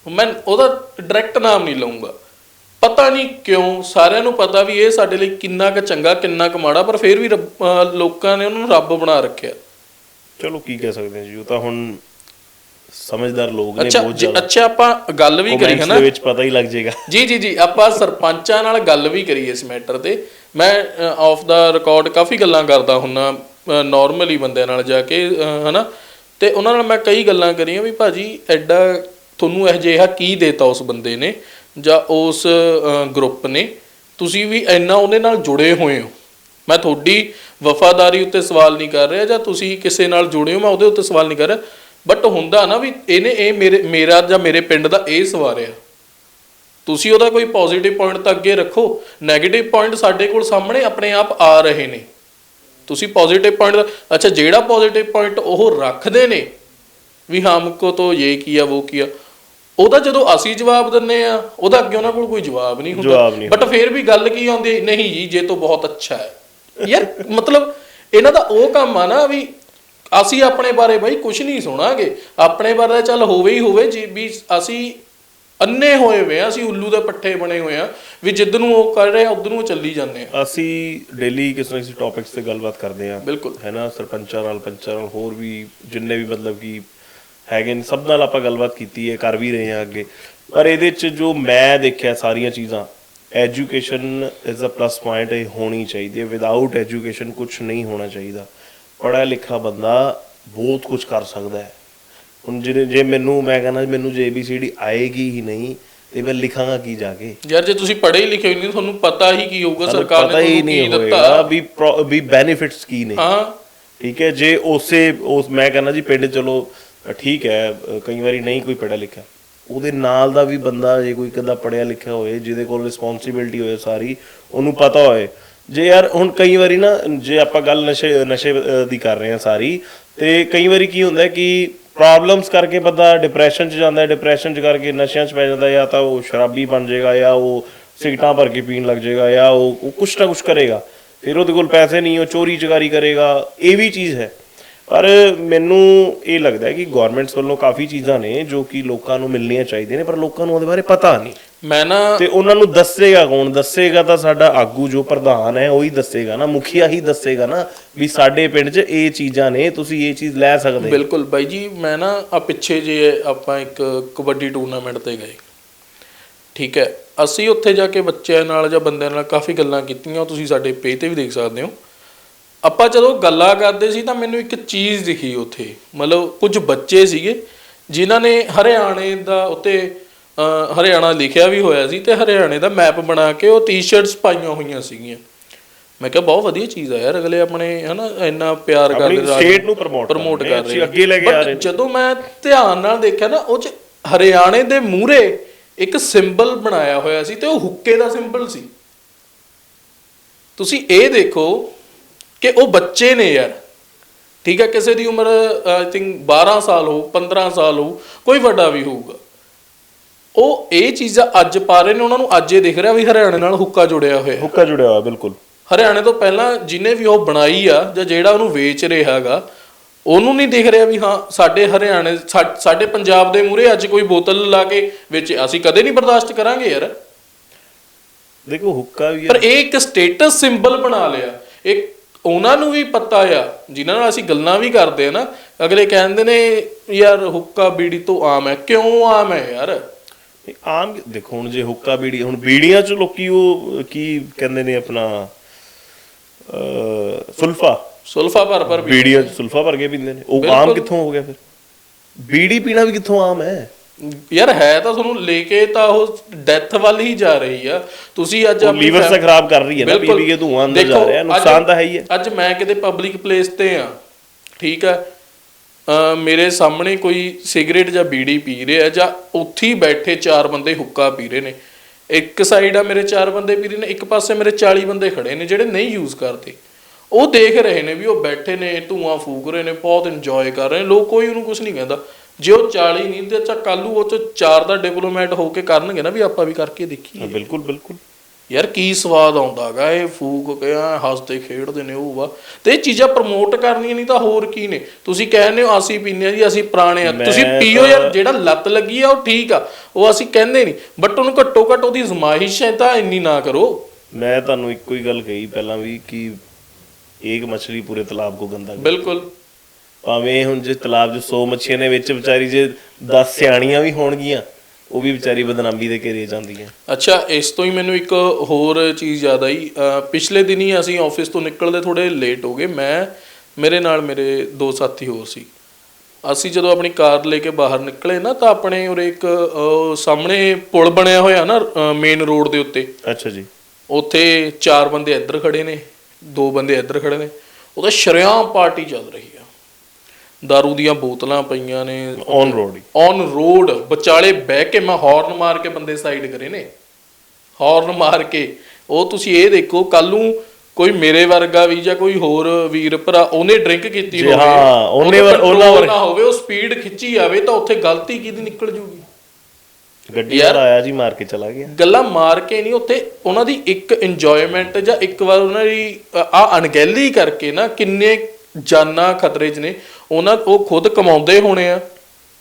ਮੈਂ ਉਹਦਾ ਡਾਇਰੈਕਟ ਨਾਮ ਨਹੀਂ ਲਵਾਂਗਾ ਪਤਾ ਨਹੀਂ ਕਿਉਂ ਸਾਰਿਆਂ ਨੂੰ ਪਤਾ ਵੀ ਇਹ ਸਾਡੇ ਲਈ ਕਿੰਨਾ ਕੁ ਚੰਗਾ ਕਿੰਨਾ ਕੁ ਮਾੜਾ ਪਰ ਫਿਰ ਵੀ ਰੱਬ- ਅਹ ਲੋਕਾਂ ਨੇ ਉਹਨੂੰ ਰੱਬ ਬਣਾ ਰੱਖਿਆ। ਚਲੋ ਕੀ ਕਹਿ ਸਕਦੇ ਹਾਂ ਜੀ ਉਹ ਤਾਂ ਹੁਣ ਸਮਝਦਾਰ ਲੋਕ ਨੇ ਅੱਛਾ ਬਹੁਤ ਜੇ- ਜ਼ਿਆਦਾ। ਅੱਛਾ ਆਪਾਂ ਗੱਲ ਵੀ ਕਰੀ ਹੈ ਨਾ ਦੇ ਵਿੱਚ ਪਤਾ ਹੀ ਲੱਗ ਜਾਏਗਾ। ਜੀ ਜੀ ਜੀ ਆਪਾਂ ਸਰਪੰਚਾਂ ਨਾਲ ਗੱਲ ਵੀ ਕਰੀ ਇਸ ਮੈਟਰ ਤੇ। ਮੈਂ ਆਫ ਦਾ ਰਿਕਾਰਡ ਕਾਫੀ ਗੱਲਾਂ ਕਰਦਾ ਹੁੰਨਾ ਨਾਰਮਲੀ ਬੰਦਿਆਂ ਨਾਲ ਜਾ ਕੇ ਅਹ, ਹਨਾ। ਤੇ ਉਹਨਾਂ ਨਾਲ ਮੈਂ ਕਈ ਗੱਲਾਂ ਕਰੀਆਂ ਵੀ ਭਾਜੀ ਐਡਾ ਤੁਹਾਨੂੰ ਇਹ ਜਿਹਾ ਕੀ ਦੇਤਾ ਉਸ ਬੰਦੇ ਨੇ? ਜਾਂ ਉਸ ਗਰੁੱਪ ਨੇ, ਤੁਸੀਂ ਵੀ ਇੰਨਾ ਉਹਦੇ ਨਾਲ ਜੁੜੇ ਹੋਏ ਹੋ। ਮੈਂ ਤੁਹਾਡੀ ਵਫਾਦਾਰੀ ਉੱਤੇ ਸਵਾਲ ਨਹੀਂ ਕਰ ਰਿਹਾ ਜਾਂ ਤੁਸੀਂ ਕਿਸੇ ਨਾਲ ਜੁੜੇ ਹੋ, ਮੈਂ ਉਹਦੇ ਉੱਤੇ ਸਵਾਲ ਨਹੀਂ ਕਰ ਰਿਹਾ। ਬਟ ਹੁੰਦਾ ਨਾ ਵੀ ਇਹਨੇ ਇਹ ਮੇਰੇ, ਮੇਰਾ ਜਾਂ ਮੇਰੇ ਪਿੰਡ ਦਾ ਇਹ ਸਵਾਰਿਆ। ਤੁਸੀਂ ਉਹਦਾ ਕੋਈ ਪੋਜ਼ਿਟਿਵ ਪੁਆਇੰਟ ਤਾਂ ਅੱਗੇ ਰੱਖੋ। 네ਗੇਟਿਵ ਪੁਆਇੰਟ ਸਾਡੇ ਕੋਲ ਸਾਹਮਣੇ ਆਪਣੇ ਆਪ ਆ ਰਹੇ ਨੇ। ਤੁਸੀਂ ਪੋਜ਼ਿਟਿਵ ਪੁਆਇੰਟ ਅੱਛਾ ਜਿਹੜਾ ਪੋਜ਼ਿਟਿਵ ਪੁਆਇੰਟ ਉਹ ਰੱਖਦੇ ਨੇ, ਵੀ ਹਮਕੋ ਤੋਂ ਇਹ ਕੀਆ ਉਹ ਕੀਆ ਉਹਦਾ ਜਦੋਂ ਅਸੀਂ ਜਵਾਬ ਦਿੰਨੇ ਆ ਉਹਦਾ ਅੱਗੇ ਉਹਨਾਂ ਕੋਲ ਕੋਈ ਜਵਾਬ ਨਹੀਂ ਹੁੰਦਾ। ਬਟ ਫਿਰ ਵੀ ਗੱਲ ਕੀ ਆਉਂਦੀ? ਨਹੀਂ ਜੀ ਜੇ ਤੋਂ ਬਹੁਤ ਅੱਛਾ ਹੈ। ਯਾਰ ਮਤਲਬ ਇਹਨਾਂ ਦਾ ਉਹ ਕੰਮ ਆ ਨਾ ਵੀ ਅਸੀਂ ਆਪਣੇ ਬਾਰੇ ਬਾਈ ਕੁਝ ਨਹੀਂ ਸੁਣਾਂਗੇ। ਆਪਣੇ ਬਾਰੇ ਚੱਲ ਹੋਵੇ ਹੀ ਹੋਵੇ ਜੀ ਵੀ ਅਸੀਂ ਅੰਨੇ ਹੋਏ ਹੋਏ ਆ ਅਸੀਂ ਉੱਲੂ ਦੇ ਪੱਠੇ ਬਣੇ ਹੋਏ ਆ ਵੀ ਜਿੱਦ ਨੂੰ ਉਹ ਕਰ ਰਹੇ ਆ ਉਧਰ ਨੂੰ ਚੱਲੀ ਜਾਂਦੇ ਆ। ਅਸੀਂ ਡੇਲੀ ਕਿਸੇ ਨਾ ਕਿਸੇ ਟੌਪਿਕਸ ਤੇ ਗੱਲਬਾਤ ਕਰਦੇ ਹਾਂ ਬਿਲਕੁਲ। ਹੈ ਨਾ ਸਰਪੰਚਾਂ ਨਾਲ ਪੰਚਾਂ ਨਾਲ ਹੋਰ ਵੀ ਜਿੰਨੇ ਵੀ ਮਤਲਬ ਕਿ ਹੈਗੇ ਨੇ ਸਭ ਨਾਲ ਆਪਾਂ ਗੱਲਬਾਤ ਕੀਤੀ ਹੈ ਕਰ ਵੀ ਰਹੇ ਹਾਂ ਅੱਗੇ। ਪਰ ਇਹਦੇ ਚ ਜੋ ਮੈਂ ਦੇਖਿਆ ਸਾਰੀਆਂ ਚੀਜ਼ਾਂ education is a plus point ਇਹ ਹੋਣੀ ਚਾਹੀਦੀ ਹੈ। ਵਿਦਆਊਟ ਐਜੂਕੇਸ਼ਨ ਕੁਝ ਨਹੀਂ ਹੋਣਾ ਚਾਹੀਦਾ। ਪੜ੍ਹਿਆ ਲਿਖਾ ਬੰਦਾ ਬਹੁਤ ਕੁਝ ਕਰ ਸਕਦਾ ਹੈ। ਹੁਣ ਜਿਹੜੇ ਜੇ ਮੈਨੂੰ ਮੈਂ ਕਹਿੰਦਾ ਮੈਨੂੰ ਜੇ ABCD ਆਏਗੀ ਹੀ ਨਹੀਂ ਤੇ ਮੈਂ ਲਿਖਾਂਗਾ ਕੀ ਜਾ ਕੇ? ਯਾਰ ਜੇ ਤੁਸੀਂ ਪੜ੍ਹੇ ਲਿਖੇ ਨਹੀਂ ਤੁਹਾਨੂੰ ਪਤਾ ਹੀ ਕੀ ਹੋਊਗਾ ਸਰਕਾਰ ਨੇ ਤੁਹਾਨੂੰ ਕੀ ਦਿੱਤਾ। ਵੀ ਵੀ ਬੈਨੀਫਿਟਸ ਕੀ ਨੇ। ਹਾਂ। ਠੀਕ ਹੈ ਜੇ ਉਸੇ ਉਸ ਮੈਂ ਕਹਿੰਦਾ ਜੀ ਪਿੰਡ ਚਲੋ ਠੀਕ ਹੈ ਕਈ ਵਾਰੀ ਨਹੀਂ ਕੋਈ ਪੜਿਆ ਲਿਖਿਆ। ਉਹਦੇ ਨਾਲ ਦਾ ਵੀ ਬੰਦਾ ਜੇ ਕੋਈ ਕਦਾ ਪੜਿਆ ਲਿਖਿਆ ਹੋਏ, ਜਿਹਦੇ ਕੋਲ ਰਿਸਪੌਂਸਿਬਿਲਟੀ ਹੋਏ ਸਾਰੀ, ਉਹਨੂੰ ਪਤਾ ਹੋਏ। ਜੇ ਯਾਰ ਹੁਣ ਕਈ ਵਾਰੀ ਨਾ, ਜੇ ਆਪਾਂ ਗੱਲ ਨਸ਼ੇ ਨਸ਼ੇ ਦੀ ਕਰ ਰਹੇ ਹਾਂ ਸਾਰੀ, ਤੇ ਕਈ ਵਾਰੀ ਕੀ ਹੁੰਦਾ ਕਿ ਪ੍ਰੋਬਲਮਸ ਕਰਕੇ ਬੰਦਾ ਡਿਪਰੈਸ਼ਨ 'ਚ ਜਾਂਦਾ ਹੈ ਡਿਪਰੈਸ਼ਨ 'ਚ ਕਰਕੇ ਨਸ਼ਿਆਂ 'ਚ ਪੈ ਜਾਂਦਾ ਜਾਂ ਤਾਂ ਉਹ ਸ਼ਰਾਬੀ ਬਣ ਜਾਏਗਾ, ਜਾਂ ਉਹ ਸਿਗਰਟਾਂ ਭਰ ਕੇ ਪੀਣ ਲੱਗ ਜਾਏਗਾ, ਜਾਂ ਉਹ ਉਹ ਕੁਛ ਨਾ ਕੁਛ ਕਰੇਗਾ। ਫਿਰ ਉਹਦੇ ਕੋਲ ਪੈਸੇ ਨਹੀਂ, ਉਹ ਚੋਰੀ ਚਕਾਰੀ ਕਰੇਗਾ, ਇਹ ਵੀ ਚੀਜ਼ ਹੈ। ਪਰ ਮੈਨੂੰ ਇਹ ਲੱਗਦਾ ਹੈ ਕਿ ਗਵਰਨਮੈਂਟਸ ਵੱਲੋਂ ਕਾਫੀ ਚੀਜ਼ਾਂ ਨੇ ਜੋ ਕਿ ਲੋਕਾਂ ਨੂੰ ਮਿਲਣੀਆਂ ਚਾਹੀਦੀਆਂ ਨੇ ਪਰ ਲੋਕਾਂ ਨੂੰ ਉਹਦੇ ਬਾਰੇ ਪਤਾ ਨਹੀਂ। ਮੈਂ ਨਾ ਤੇ ਉਹਨਾਂ ਨੂੰ ਦੱਸੇਗਾ ਕੌਣ? ਦੱਸੇਗਾ ਤਾਂ ਸਾਡਾ ਆਗੂ ਜੋ ਪ੍ਰਧਾਨ ਹੈ ਉਹੀ ਦੱਸੇਗਾ ਨਾ ਮੁਖੀਆ ਹੀ ਦੱਸੇਗਾ ਨਾ ਵੀ ਸਾਡੇ ਪਿੰਡ 'ਚ ਇਹ ਚੀਜ਼ਾਂ ਨੇ ਤੁਸੀਂ ਇਹ ਚੀਜ਼ ਲੈ ਸਕਦੇ ਹੋ। ਬਿਲਕੁਲ ਬਾਈ ਜੀ ਮੈਂ ਨਾ ਆ ਪਿੱਛੇ ਜੇ ਆਪਾਂ ਇੱਕ ਕਬੱਡੀ ਟੂਰਨਾਮੈਂਟ ਤੇ ਗਏ। ਠੀਕ ਹੈ ਅਸੀਂ ਉੱਥੇ ਜਾ ਕੇ ਬੱਚਿਆਂ ਨਾਲ ਜਾਂ ਬੰਦਿਆਂ ਨਾਲ ਕਾਫੀ ਗੱਲਾਂ ਕੀਤੀਆਂ ਤੁਸੀਂ ਸਾਡੇ ਪੇਜ ਤੇ ਵੀ ਦੇਖ ਸਕਦੇ ਹੋ। ਆਪਾਂ ਜਦੋਂ ਗੱਲਾਂ ਕਰਦੇ ਸੀ ਤਾਂ ਮੈਨੂੰ ਇੱਕ ਚੀਜ਼ ਦਿਖੀ ਉੱਥੇ ਮਤਲਬ ਕੁਝ ਬੱਚੇ ਸੀਗੇ ਜਿਨ੍ਹਾਂ ਨੇ ਹਰਿਆਣੇ ਦਾ ਉੱਤੇ ਹਰਿਆਣਾ ਲਿਖਿਆ ਵੀ ਹੋਇਆ ਸੀ ਤੇ ਹਰਿਆਣੇ ਦਾ ਮੈਪ ਬਣਾ ਕੇ ਉਹ ਟੀ-ਸ਼ਰਟਸ ਪਾਈਆਂ ਹੋਈਆਂ ਸੀਗੀਆਂ ਮੈਂ ਕਿਹਾ ਬਹੁਤ ਵਧੀਆ ਚੀਜ਼ ਆ ਯਾਰ ਅਗਲੇ ਆਪਣੇ ਹਨਾ ਇੰਨਾ ਪਿਆਰ ਆਪਣੀ ਕਰਦੇ state ਨੂੰ promote ਕਰ ਪ੍ਰਮੋਟ ਰਹੇ ਕਰ ਰਹੇ। ਅੱਗੇ ਲੈ ਕੇ ਆ ਰਹੇ ਨੇ। ਜਦੋਂ ਮੈਂ ਧਿਆਨ ਨਾਲ ਦੇਖਿਆ ਨਾ ਉਹ ਚ ਹਰਿਆਣੇ ਦੇ ਮੂਹਰੇ ਇੱਕ ਸਿੰਬਲ ਬਣਾਇਆ ਹੋਇਆ ਸੀ ਤੇ ਉਹ ਹੁੱਕੇ ਦਾ ਸਿੰਬਲ ਸੀ ਤੁਸੀਂ ਇਹ ਦੇਖੋ ਕਿ ਉਹ ਬੱਚੇ ਨੇ ਯਾਰ। ਠੀਕ ਹੈ ਕਿਸੇ ਦੀ ਉਮਰ ਆਈ ਥਿੰਕ 12 ਸਾਲ ਹੋ 15 ਸਾਲ ਹੋ ਕੋਈ ਵੱਡਾ ਵੀ ਹੋਊਗਾ। ਉਹ ਇਹ ਚੀਜ਼ਾਂ ਅੱਜ ਪਾ ਰਹੇ ਨੇ ਉਹਨਾਂ ਨੂੰ ਅੱਜ ਇਹ ਦਿਖ ਰਿਹਾ ਵੀ ਹਰਿਆਣੇ ਨਾਲ ਹੁੱਕਾ ਜੁੜਿਆ ਹੋਇਆ ਹੁੱਕਾ ਜੁੜਿਆ ਹੋਇਆ ਬਿਲਕੁਲ। ਹਰਿਆਣੇ ਤੋਂ ਪਹਿਲਾਂ ਜਿਹਨੇ ਵੀ ਉਹ ਬਣਾਈ ਆ ਜਾਂ ਜਿਹੜਾ ਉਹਨੂੰ ਵੇਚ ਰਿਹਾ ਹੈਗਾ ਉਹਨੂੰ ਨਹੀਂ ਦਿਖ ਰਿਹਾ ਵੀ ਹਾਂ ਸਾਡੇ ਹਰਿਆਣੇ ਸਾਡੇ ਪੰਜਾਬ ਦੇ ਮੂਹਰੇ ਅੱਜ ਕੋਈ ਬੋਤਲ ਲਾ ਕੇ ਵਿੱਚ। ਅਸੀਂ ਕਦੇ ਨਹੀਂ ਬਰਦਾਸ਼ਤ ਕਰਾਂਗੇ ਯਾਰ। ਦੇਖੋ ਹੁੱਕਾ ਵੀ ਪਰ ਇਹ ਇੱਕ ਸਟੇਟਸ ਸਿੰਬਲ ਬਣਾ ਲਿਆ। ਇੱਕ ਉਹਨਾਂ ਨੂੰ ਵੀ ਪਤਾ ਆ ਜਿਨ੍ਹਾਂ ਨਾਲ ਅਸੀਂ ਗੱਲਾਂ ਵੀ ਕਰਦੇ ਆ ਨਾ ਅਗਲੇ ਕਹਿੰਦੇ ਨੇ ਯਾਰ ਹੁੱਕਾ ਬੀੜੀ ਤੋਂ ਆਮ ਹੈ ਕਿਉਂ ਆਮ ਹੈ ਯਾਰ? ਆਮ ਦੇਖੋ ਹੁਣ ਜੇ ਹੁੱਕਾ ਬੀੜੀ ਹੁਣ ਬੀੜੀਆਂ 'ਚ ਲੋਕੀ ਉਹ ਕੀ ਕਹਿੰਦੇ ਨੇ ਆਪਣਾ ਸੁਲਫਾ। ਸੁਲਫਾ ਭਰ ਭਰ ਬੀੜੀਆਂ ਸੁਲਫਾ ਭਰ ਕੇ ਪੀਂਦੇ ਨੇ। ਉਹ ਆਮ ਕਿੱਥੋਂ ਹੋ ਗਿਆ ਫਿਰ? ਬੀੜੀ ਪੀਣਾ ਵੀ ਕਿੱਥੋਂ ਆਮ ਹੈ? ਯਾਰ ਹੈ ਤਾਂ ਤੁਹਾਨੂੰ ਲੈ ਕੇ ਤਾਂ ਉਹ ਡੈਥ ਵੱਲ ਹੀ ਜਾ ਰਹੀ ਆ। ਤੁਸੀਂ ਅੱਜ ਆਪਣੀ ਲੀਵਰ ਸੇ ਖਰਾਬ ਕਰ ਰਹੀ ਹੈ ਨਾ ਬਿਲਕੁਲ। ਪੀ ਪੀ ਕੇ ਧੂਆਂ ਅੰਦਰ ਜਾ ਰਿਹਾ ਨੁਕਸਾਨ ਤਾਂ ਹੈ ਹੀ ਹੈ। ਅੱਜ ਮੈਂ ਕਿਤੇ ਪਬਲਿਕ ਪਲੇਸ ਤੇ ਆ ਠੀਕ ਆ। ਮੇਰੇ ਸਾਹਮਣੇ ਕੋਈ ਸਿਗਰਟ ਜਾਂ ਬੀੜੀ ਪੀ ਰਿਹਾ ਜਾਂ ਉੱਥੇ ਹੀ ਬੈਠੇ ਚਾਰ ਬੰਦੇ ਹੁੱਕਾ ਪੀ ਰਹੇ ਨੇ। ਇੱਕ ਸਾਈਡ ਆ ਮੇਰੇ ਚਾਰ ਬੰਦੇ ਪੀ ਰਹੇ ਨੇ ਇੱਕ ਪਾਸੇ ਮੇਰੇ 40 ਬੰਦੇ ਖੜੇ ਨੇ ਜਿਹੜੇ ਨਹੀਂ ਯੂਜ਼ ਕਰਦੇ। ਉਹ ਦੇਖ ਰਹੇ ਨੇ ਵੀ ਉਹ ਬੈਠੇ ਨੇ ਧੂਆਂ ਫੂਕ ਰਹੇ ਨੇ ਬਹੁਤ ਇੰਜੋਏ ਕਰ ਰਹੇ ਨੇ ਲੋਕ ਕੋਈ ਉਹਨੂੰ ਕੁਝ ਨਹੀਂ ਕਹਿੰਦਾ। ਜੇ ਉਹ 40 ਨਹੀਂ ਤੇ ਅੱਛਾ ਕੱਲੂ ਉਹ ਚ ਚਾਰ ਦਾ ਡਿਪਲੋਮੈਟ ਹੋ ਕੇ ਕਰਨਗੇ ਨਾ ਵੀ ਆਪਾਂ ਵੀ ਕਰਕੇ ਦੇਖੀਏ। ਬਿਲਕੁਲ ਬਿਲਕੁਲ। ਯਾਰ ਕੀ ਸਵਾਦ ਆਉਂਦਾਗਾ ਇਹ ਫੂਕ ਕੇ ਹੱਸਦੇ ਖੇਡਦੇ ਨੇ ਉਹ ਵਾ। ਤੇ ਇਹ ਚੀਜ਼ਾਂ ਪ੍ਰਮੋਟ ਕਰਨੀਆਂ ਨਹੀਂ ਤਾਂ ਹੋਰ ਕੀ ਨੇ? ਤੁਸੀਂ ਕਹਿੰਦੇ ਹੋ ਅਸੀਂ ਪੀਂਦੇ ਆ ਜੀ ਅਸੀਂ ਪੁਰਾਣੇ ਆ। ਤੁਸੀਂ ਪੀਓ ਯਾਰ ਜਿਹੜਾ ਲੱਤ ਲੱਗੀ ਆ ਉਹ ਠੀਕ ਆ। ਉਹ ਅਸੀਂ ਕਹਿੰਦੇ ਨਹੀਂ। ਬਟ ਉਹਨੂੰ ਘੱਟੋ ਘੱਟ ਉਹਦੀ ਜ਼ਮਾਇਸ਼ ਹੈ ਤਾਂ ਇੰਨੀ ਨਾ ਕਰੋ। ਮੈਂ ਤੁਹਾਨੂੰ ਇੱਕੋ ਹੀ ਗੱਲ ਕਹੀ ਪਹਿਲਾਂ ਵੀ ਕਿ ਇੱਕ ਮਛਲੀ ਪੂਰੇ ਤਲਾਬ ਕੋ ਗੰਦਾ ਬਿਲਕੁਲ। ਭਾਵੇਂ ਹੁਣ ਜੇ ਤਲਾਬ 'ਚ 100 ਮੱਛੀਆਂ ਨੇ ਵਿੱਚ ਵਿਚਾਰੀ ਜੇ 10 ਸਿਆਣੀਆਂ ਵੀ ਹੋਣਗੀਆਂ ਉਹ ਵੀ ਵਿਚਾਰੀ ਬਦਨਾਮੀ ਦੇ ਘੇਰੇ ਜਾਂਦੀਆਂ। ਅੱਛਾ ਇਸ ਤੋਂ ਹੀ ਮੈਨੂੰ ਇੱਕ ਹੋਰ ਚੀਜ਼ ਯਾਦ ਆਈ। ਪਿਛਲੇ ਦਿਨ ਹੀ ਅਸੀਂ ਆਫਿਸ ਤੋਂ ਨਿਕਲਦੇ ਥੋੜੇ ਲੇਟ ਹੋ ਗਏ। ਮੈਂ ਮੇਰੇ ਨਾਲ ਮੇਰੇ ਦੋ ਸਾਥੀ ਹੋਰ ਸੀ। ਅਸੀਂ ਜਦੋਂ ਆਪਣੀ ਕਾਰ ਲੈ ਕੇ ਬਾਹਰ ਨਿਕਲੇ ਨਾ ਤਾਂ ਆਪਣੇ ਉਰੇ ਇੱਕ ਸਾਹਮਣੇ ਪੁਲ ਬਣਿਆ ਹੋਇਆ ਨਾ ਮੇਨ ਰੋਡ ਦੇ ਉੱਤੇ। ਅੱਛਾ ਜੀ। ਉੱਥੇ ਚਾਰ ਬੰਦੇ ਇੱਧਰ ਖੜੇ ਨੇ ਦੋ ਬੰਦੇ ਇੱਧਰ ਖੜੇ ਨੇ। ਉਹਦਾ ਸ਼ਰੇਆਮ ਪਾਰਟੀ ਚੱਲ ਰਹੀ ਆ। ਦਾਰੂ ਦੀਆਂ ਬੋਤਲਾਂ ਪਈਆਂ ਨੇ ਔਨ ਰੋਡ ਔਨ ਰੋਡ ਵਿਚਾਲੇ ਬਹਿ ਕੇ ਮੈਂ ਹਾਰਨ ਮਾਰ ਕੇ ਬੰਦੇ ਸਾਈਡ ਕਰੇ ਨੇ ਹਾਰਨ ਮਾਰ ਕੇ ਉਹ ਤੁਸੀਂ ਇਹ ਦੇਖੋ ਕੱਲ ਨੂੰ ਕੋਈ ਮੇਰੇ ਵਰਗਾ ਵੀ ਜਾਂ ਕੋਈ ਹੋਰ ਵੀਰ ਭਰਾ ਉਹਨੇ ਡਰਿੰਕ ਕੀਤੀ ਹੋਵੇ ਹਾਂ, ਉਹਨੇ ਉਹਨਾਂ ਵਰ- ਨਾ ਹੋਵੇ ਉਹ ਸਪੀਡ ਖਿੱਚੀ ਜਾਵੇ ਤਾਂ ਉੱਥੇ ਗਲਤੀ ਕਿਹਦੀ ਨਿਕਲ ਜੂਗੀ ਗੱਡੀ ਵਾਲਾ ਆਇਆ ਜੀ ਮਾਰ ਕੇ ਚਲਾ ਗਿਆ ਗੱਲਾਂ ਮਾਰ ਕੇ ਨਹੀਂ ਉੱਥੇ ਉਹਨਾਂ ਦੀ ਇੱਕ ਇੰਜੋਇਮੈਂਟ ਜਾਂ ਇੱਕ ਵਾਰ ਉਹਨਾਂ ਦੀ ਆ ਅਣਗਹਿਲੀ ਕਰਕੇ ਨਾ ਕਿੰਨੇ ਜਾਨਾਂ ਖਤਰੇ 'ਚ ਨੇ ਉਹਨਾਂ ਉਹ ਖੁਦ ਕਮਾਉਂਦੇ ਹੋਣੇ ਆ।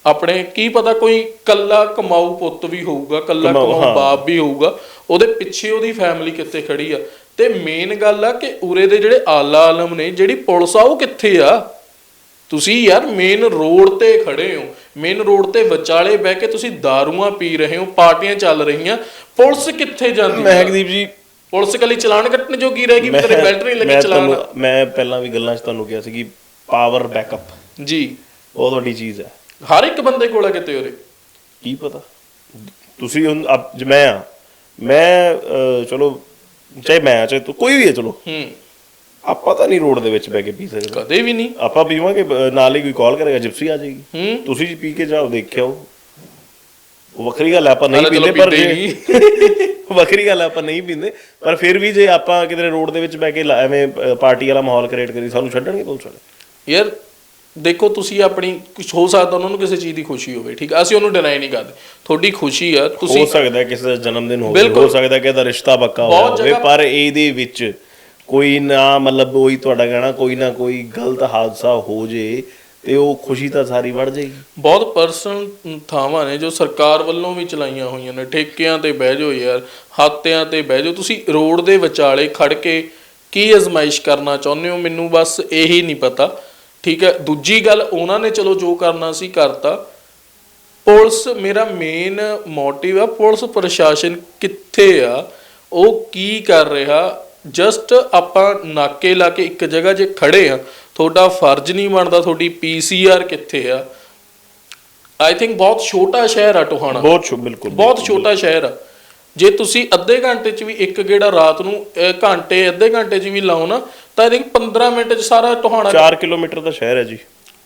ਆਪਣੇ ਕੀ ਪਤਾ ਕੋਈ ਕੱਲਾ ਕਮਾਊ ਪੁੱਤ ਵੀ ਹੋਊਗਾ ਕੱਲਾ ਕਮਾਊ। ਬਾਪ ਵੀ ਹੋਊਗਾ ਉਹਦੇ ਪਿੱਛੇ ਉਹਦੀ ਫੈਮਿਲੀ ਕਿੱਥੇ ਖੜੀ ਆ। ਤੇ ਮੇਨ ਗੱਲ ਆ ਕਿ ਉਰੇ ਦੇ ਜਿਹੜੇ ਆਲਾ ਆਲਮ ਨੇ ਜਿਹੜੀ ਪੁਲਿਸ ਆ ਉਹ ਕਿੱਥੇ ਆ? ਤੁਸੀਂ ਯਾਰ ਮੇਨ ਰੋਡ ਤੇ ਖੜੇ ਹੋ। ਮੇਨ ਰੋਡ ਤੇ ਵਿਚਾਲੇ ਬਹਿ ਕੇ ਤੁਸੀਂ ਦਾਰੂਆਂ ਪੀ ਰਹੇ ਹੋ ਪਾਰਟੀਆਂ ਚੱਲ ਰਹੀਆਂ। ਪੁਲਿਸ ਕਿੱਥੇ ਜਾਂਦੀ ਮਹਿਕਦੀਪ ਜੀ ਪੁਲਿਸ ਕੱਲੀ ਚਲਾਨ ਕੱਟਣ ਜੋਗੀ ਰਹੇਗੀ ਵੀ ਤੇਰੇ ਬੈਲਟ ਨਹੀਂ ਲੱਗੀ ਮੈਂ ਚਲਾਨ। ਤੁਹਾਨੂੰ ਮੈਂ ਪਹਿਲਾਂ ਵੀ ਗੱਲਾਂ 'ਚ ਤੁਹਾਨੂੰ ਕਿਹਾ ਸੀ ਕਿ ਪਾਵਰ ਬੈਕਅਪ ਜੀ। ਬਹੁਤ ਵੱਡੀ ਚੀਜ਼ ਹੈ। ਹਰ ਇੱਕ ਬੰਦੇ ਕੋਲ ਆ ਕਿਤੇ ਉਰੇ। ਕੀ ਪਤਾ? ਤੁਸੀਂ ਹੁਣ ਆਪ- ਜੇ ਮੈਂ ਆ ਮੈਂ ਅਹ, ਚਲੋ ਚਾਹੇ ਮੈਂ ਆ, ਚਾਹੇ ਤੂੰ ਕੋਈ ਵੀ ਹੈ ਚਲੋ। ਹੂੰ। ਆਪਾਂ ਤਾਂ ਨਹੀਂ ਰੋਡ ਦੇ ਵਿੱਚ ਬਹਿ ਕੇ ਪੀ ਸਕਦੇ। ਕਦੇ ਵੀ ਨਹੀਂ। ਆਪਾਂ ਪੀਵਾਂਗੇ ਅਹ, ਨਾਲ ਹੀ ਕੋਈ ਕਾਲ ਕਰੇਗਾ ਜਿਪਸੀ ਆ ਜਾਏਗੀ। ਹੂੰ। ਤੁਸੀਂ ਜੀ ਪੀ ਕੇ ਜਾਓ ਦੇਖਿਓ ਵੱਖਰੀ ਗੱਲ ਆਪਾਂ ਨਹੀਂ ਪੀਂਦੇ ਪਰ ਜੇ ਵੱਖਰੀ ਗੱਲ ਆਪਾਂ ਨਹੀਂ ਪੀਂਦੇ। ਪਰ ਫਿਰ ਵੀ ਜੇ ਆਪਾਂ ਕਿਤੇ ਰੋਡ ਦੇ ਵਿੱਚ ਬਹਿ ਕੇ ਐਵੇਂ ਪਾਰਟੀ ਵਾਲਾ ਮਾਹੌਲ ਕ੍ਰੀਏਟ ਕਰੀ ਸਾਨੂੰ ਛੱਡਣਗੇ ਪੁਲਿਸ ਵਾਲੇ? ਯਾਰ ਦੇਖੋ ਤੁਸੀਂ ਆਪਣੀ ਕੁਝ ਹੋ ਸਕਦਾ ਉਹਨਾਂ ਨੂੰ ਕਿਸੇ ਚੀਜ਼ ਦੀ ਖੁਸ਼ੀ ਹੋਵੇ ਠੀਕ? ਆ ਅਸੀਂ ਉਹਨੂੰ ਡਿਨਾਈ ਨਹੀਂ ਕਰਦੇ। ਤੁਹਾਡੀ ਖੁਸ਼ੀ ਆ ਤੁਸੀਂ ਹੋ ਸਕਦਾ ਕਿਸੇ ਦਾ ਜਨਮ ਦਿਨ ਹੋਵੇ। ਹੋ ਸਕਦਾ ਹੈ ਕਿ ਇਹਦਾ ਰਿਸ਼ਤਾ ਪੱਕਾ ਹੋਵੇ ਪਰ ਇਹਦੇ ਵਿੱਚ ਕੋਈ ਨਾ ਮਤਲਬ ਉਹੀ ਤੁਹਾਡਾ ਕਹਿਣਾ ਕੋਈ ਨਾ ਕੋਈ ਗਲਤ ਹਾਦਸਾ ਹੋ ਜੇ ਤੇ ਉਹ ਖੁਸ਼ੀ ਤਾਂ ਸਾਰੀ ਵੜ ਜਾਏਗੀ। ਬਹੁਤ ਪਰਸਨਲ ਥਾਵਾਂ ਨੇ ਜੋ ਸਰਕਾਰ ਵੱਲੋਂ ਵੀ ਚਲਾਈਆਂ ਹੋਈਆਂ ਨੇ। ਠੇਕਿਆਂ ਤੇ ਬਹਿ ਜਾਓ ਯਾਰ, ਹਾਤਿਆਂ ਤੇ ਬਹਿ ਜਾਓ। ਤੁਸੀਂ ਰੋਡ ਦੇ ਵਿਚਾਲੇ ਖੜ ਕੇ ਕੀ ਅਜ਼ਮਾਇਸ਼ ਕਰਨਾ ਚਾਹੁੰਦੇ ਹੋ? ਮੈਨੂੰ ਬਸ ਇਹੀ ਨਹੀਂ ਪਤਾ। ਠੀਕ ਹੈ, ਦੂਜੀ ਗੱਲ, ਉਹਨਾਂ ਨੇ ਚਲੋ ਜੋ ਕਰਨਾ ਸੀ ਕਰਤਾ। ਪੁਲਿਸ, ਮੇਰਾ ਮੇਨ ਮੋਟਿਵ ਆ, ਪੁਲਿਸ ਪ੍ਰਸ਼ਾਸਨ ਕਿੱਥੇ ਆ? ਉਹ ਕੀ ਕਰ ਰਿਹਾ? ਜਸਟ ਆਪਾਂ ਨਾਕੇ ਲਾ ਕੇ ਇੱਕ ਜਗ੍ਹਾ ਜੇ ਖੜੇ ਆ ਤੁਹਾਡਾ ਫਰਜ਼ ਨਹੀਂ ਬਣਦਾ ਤੁਹਾਡੀ ਪੀਸੀਆਰ ਕਿੱਥੇ ਆ? ਆਈ ਥਿੰਕ ਬਹੁਤ ਛੋਟਾ ਸ਼ਹਿਰ ਆ ਟੋਹਾਣਾ। ਬਹੁਤ ਛੋ ਬਿਲਕੁਲ ਬਹੁਤ ਛੋਟਾ ਸ਼ਹਿਰ ਆ। ਜੇ ਤੁਸੀਂ ਅੱਧੇ ਘੰਟੇ 'ਚ ਵੀ ਇੱਕ ਗੇੜਾ ਰਾਤ ਨੂੰ ਘੰਟੇ ਅੱਧੇ ਘੰਟੇ 'ਚ ਵੀ ਲਾਓ ਨਾ ਤਾਂ ਆਈ ਥਿੰਕ 15 ਮਿੰਟ 'ਚ ਸਾਰਾ ਟੋਹਾਣਾ 4 ਕਿਲੋਮੀਟਰ ਦਾ ਸ਼ਹਿਰ ਹੈ ਜੀ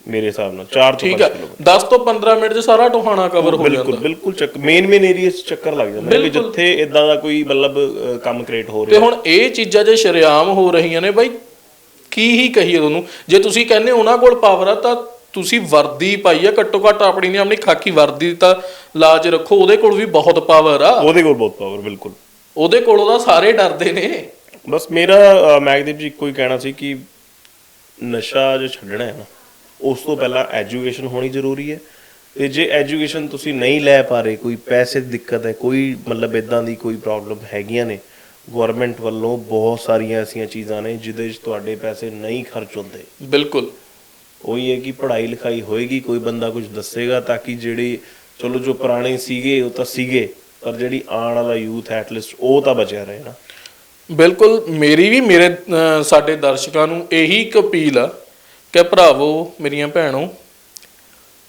ਮੇਰੇ ਹਿਸਾਬ ਨਾਲ 4 ਤੋਂ 5 ਠੀਕ ਆ। ਕਿਲੋਮੀਟਰ। 10 ਤੋਂ 15 ਮਿੰਟ 'ਚ ਸਾਰਾ ਟੋਹਾਣਾ ਕਵਰ ਹੋ ਬਿਲਕੁਲ ਜਾਂਦਾ। ਬਿਲਕੁਲ ਚੱਕ ਮੇਨ ਮੇਨ ਏਰੀਆਸ ਚੱਕਰ ਲੱਗ ਜਾਂਦਾ ਵੀ ਜਿੱਥੇ ਇਦਾਂ ਦਾ ਕੋਈ ਮਤਲਬ ਕੰਮ ਕ੍ਰੀਏਟ ਹੋ ਤੇ ਰਿਹਾ ਹੁਣ ਇਹ ਚੀਜ਼ਾਂ ਜੇ ਸ਼ਰੇਆਮ ਹੋ ਰਹੀਆਂ ਨੇ ਬਾਈ ਕੀ ਹੀ ਕਹੀਏ ਤੁਹਾਨੂੰ? ਜੇ ਤੁਸੀਂ ਕਹਿੰਦੇ ਉਹਨਾਂ ਕੋਲ ਪਾਵਰ ਆ ਤਾਂ ਤੁਸੀਂ ਵਰਦੀ ਪਾਈ ਆ ਘੱਟੋ ਘੱਟ ਆਪਣੀ ਨੇ ਆਪਣੀ ਖਾਕੀ ਵਰਦੀ ਤਾਂ ਲਾਜ ਰੱਖੋ ਉਹਦੇ ਕੋਲ ਵੀ ਬਹੁਤ ਪਾਵਰ ਆ। ਉਹਦੇ ਕੋਲ ਬਹੁਤ ਪਾਵਰ ਬਿਲਕੁਲ। ਉਹਦੇ ਕੋਲ ਉਹਦਾ ਸਾਰੇ ਡਰਦੇ ਨੇ। ਬਸ ਮੇਰਾ ਮੈਗਦੀਪ ਜੀ ਇੱਕੋ ਹੀ ਕਹਿਣਾ ਸੀ ਕਿ ਨਸ਼ਾ ਜੋ ਛੱਡਣਾ ਹੈ ਨਾ ਉਸ ਤੋਂ ਪਹਿਲਾਂ ਐਜੂਕੇਸ਼ਨ ਹੋਣੀ ਜ਼ਰੂਰੀ ਹੈ। ਤੇ ਜੇ ਐਜੂਕੇਸ਼ਨ ਤੁਸੀਂ ਨਹੀਂ ਲੈ ਪਾ ਰਹੇ ਕੋਈ ਪੈਸੇ ਦੀ ਦਿੱਕਤ ਹੈ ਕੋਈ ਮਤਲਬ ਇਦਾਂ ਦੀ ਕੋਈ ਪ੍ਰੋਬਲਮ ਹੈਗੀਆਂ ਨੇ ਗਵਰਨਮੈਂਟ ਵੱਲੋਂ ਬਹੁਤ ਸਾਰੀਆਂ ਐਸੀਆਂ ਚੀਜ਼ਾਂ ਨੇ ਜਿਹਦੇ ਵਿੱਚ ਤੁਹਾਡੇ ਪੈਸੇ ਨਹੀਂ ਖਰਚ ਹੁੰਦੇ। ਬਿਲਕੁਲ। ਉਹੀ ਹੈ ਕਿ ਪੜ੍ਹਾਈ ਲਿਖਾਈ ਹੋਏਗੀ ਕੋਈ ਬੰਦਾ ਕੁਝ ਦੱਸੇਗਾ ਤਾਂ ਕਿ ਜਿਹੜੇ ਚਲੋ ਜੋ ਪੁਰਾਣੇ ਸੀਗੇ ਉਹ ਤਾਂ ਸੀਗੇ ਪਰ ਜਿਹੜੀ ਆਉਣ ਵਾਲਾ ਯੂਥ ਐਟਲੀਸਟ ਉਹ ਤਾਂ ਬਚਿਆ ਰਹੇ ਨਾ। ਬਿਲਕੁਲ ਮੇਰੀ ਵੀ ਮੇਰੇ ਸਾਡੇ ਦਰਸ਼ਕਾਂ ਨੂੰ ਇਹੀ ਇੱਕ ਅਪੀਲ ਆ ਕਿ ਭਰਾਵੋ ਮੇਰੀਆਂ ਭੈਣੋ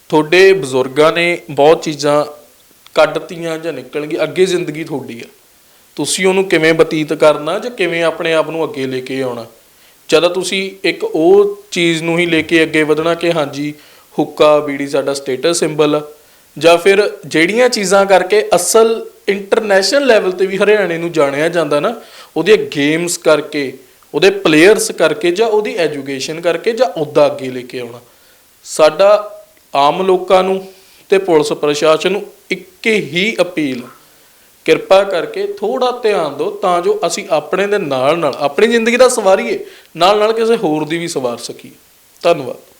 ਤੁਹਾਡੇ ਬਜ਼ੁਰਗਾਂ ਨੇ ਬਹੁਤ ਚੀਜ਼ਾਂ ਕੱਢਤੀਆਂ ਜਾਂ ਨਿਕਲ ਗਈ ਅੱਗੇ ਜ਼ਿੰਦਗੀ ਤੁਹਾਡੀ ਆ। ਤੁਸੀਂ ਉਹਨੂੰ ਕਿਵੇਂ ਬਤੀਤ ਕਰਨਾ ਜਾਂ ਕਿਵੇਂ ਆਪਣੇ ਆਪ ਨੂੰ ਅੱਗੇ ਲੈ ਕੇ ਆਉਣਾ? ਜਦੋਂ ਤੁਸੀਂ ਇੱਕ ਉਹ ਚੀਜ਼ ਨੂੰ ਹੀ ਲੈ ਕੇ ਅੱਗੇ ਵਧਣਾ ਕਿ ਹਾਂਜੀ, ਹੁੱਕਾ, ਬੀੜੀ ਸਾਡਾ ਸਟੇਟਸ ਸਿੰਬਲ ਆ। ਜਾਂ ਫਿਰ ਜਿਹੜੀਆਂ ਚੀਜ਼ਾਂ ਕਰਕੇ ਅਸਲ ਇੰਟਰਨੈਸ਼ਨਲ ਲੈਵਲ ਤੇ ਵੀ ਹਰਿਆਣੇ ਨੂੰ ਜਾਣਿਆ ਜਾਂਦਾ ਨਾ ਉਹਦੇ ਗੇਮਸ ਕਰਕੇ, ਉਹਦੇ ਪਲੇਅਰਸ ਕਰਕੇ ਜਾਂ ਉਹਦੀ ਐਜੂਕੇਸ਼ਨ ਕਰਕੇ ਜਾਂ ਉਹਦਾ ਅੱਗੇ ਲੈ ਕੇ ਆਉਣਾ। ਸਾਡਾ ਆਮ ਲੋਕਾਂ ਨੂੰ ਤੇ ਪੁਲਿਸ ਪ੍ਰਸ਼ਾਸਨ ਨੂੰ ਇੱਕ ਹੀ ਅਪੀਲ ਕਿਰਪਾ ਕਰਕੇ ਥੋੜਾ ਧਿਆਨ ਦਿਓ ਤਾਂ ਜੋ ਅਸੀਂ ਆਪਣੇ ਦੇ ਨਾਲ ਨਾਲ ਆਪਣੀ ਜ਼ਿੰਦਗੀ ਦਾ ਸਵਾਰੀਏ ਨਾਲ ਨਾਲ ਕਿਸੇ ਹੋਰ ਦੀ ਵੀ ਸਵਾਰ ਸਕੀਏ। ਧੰਨਵਾਦ।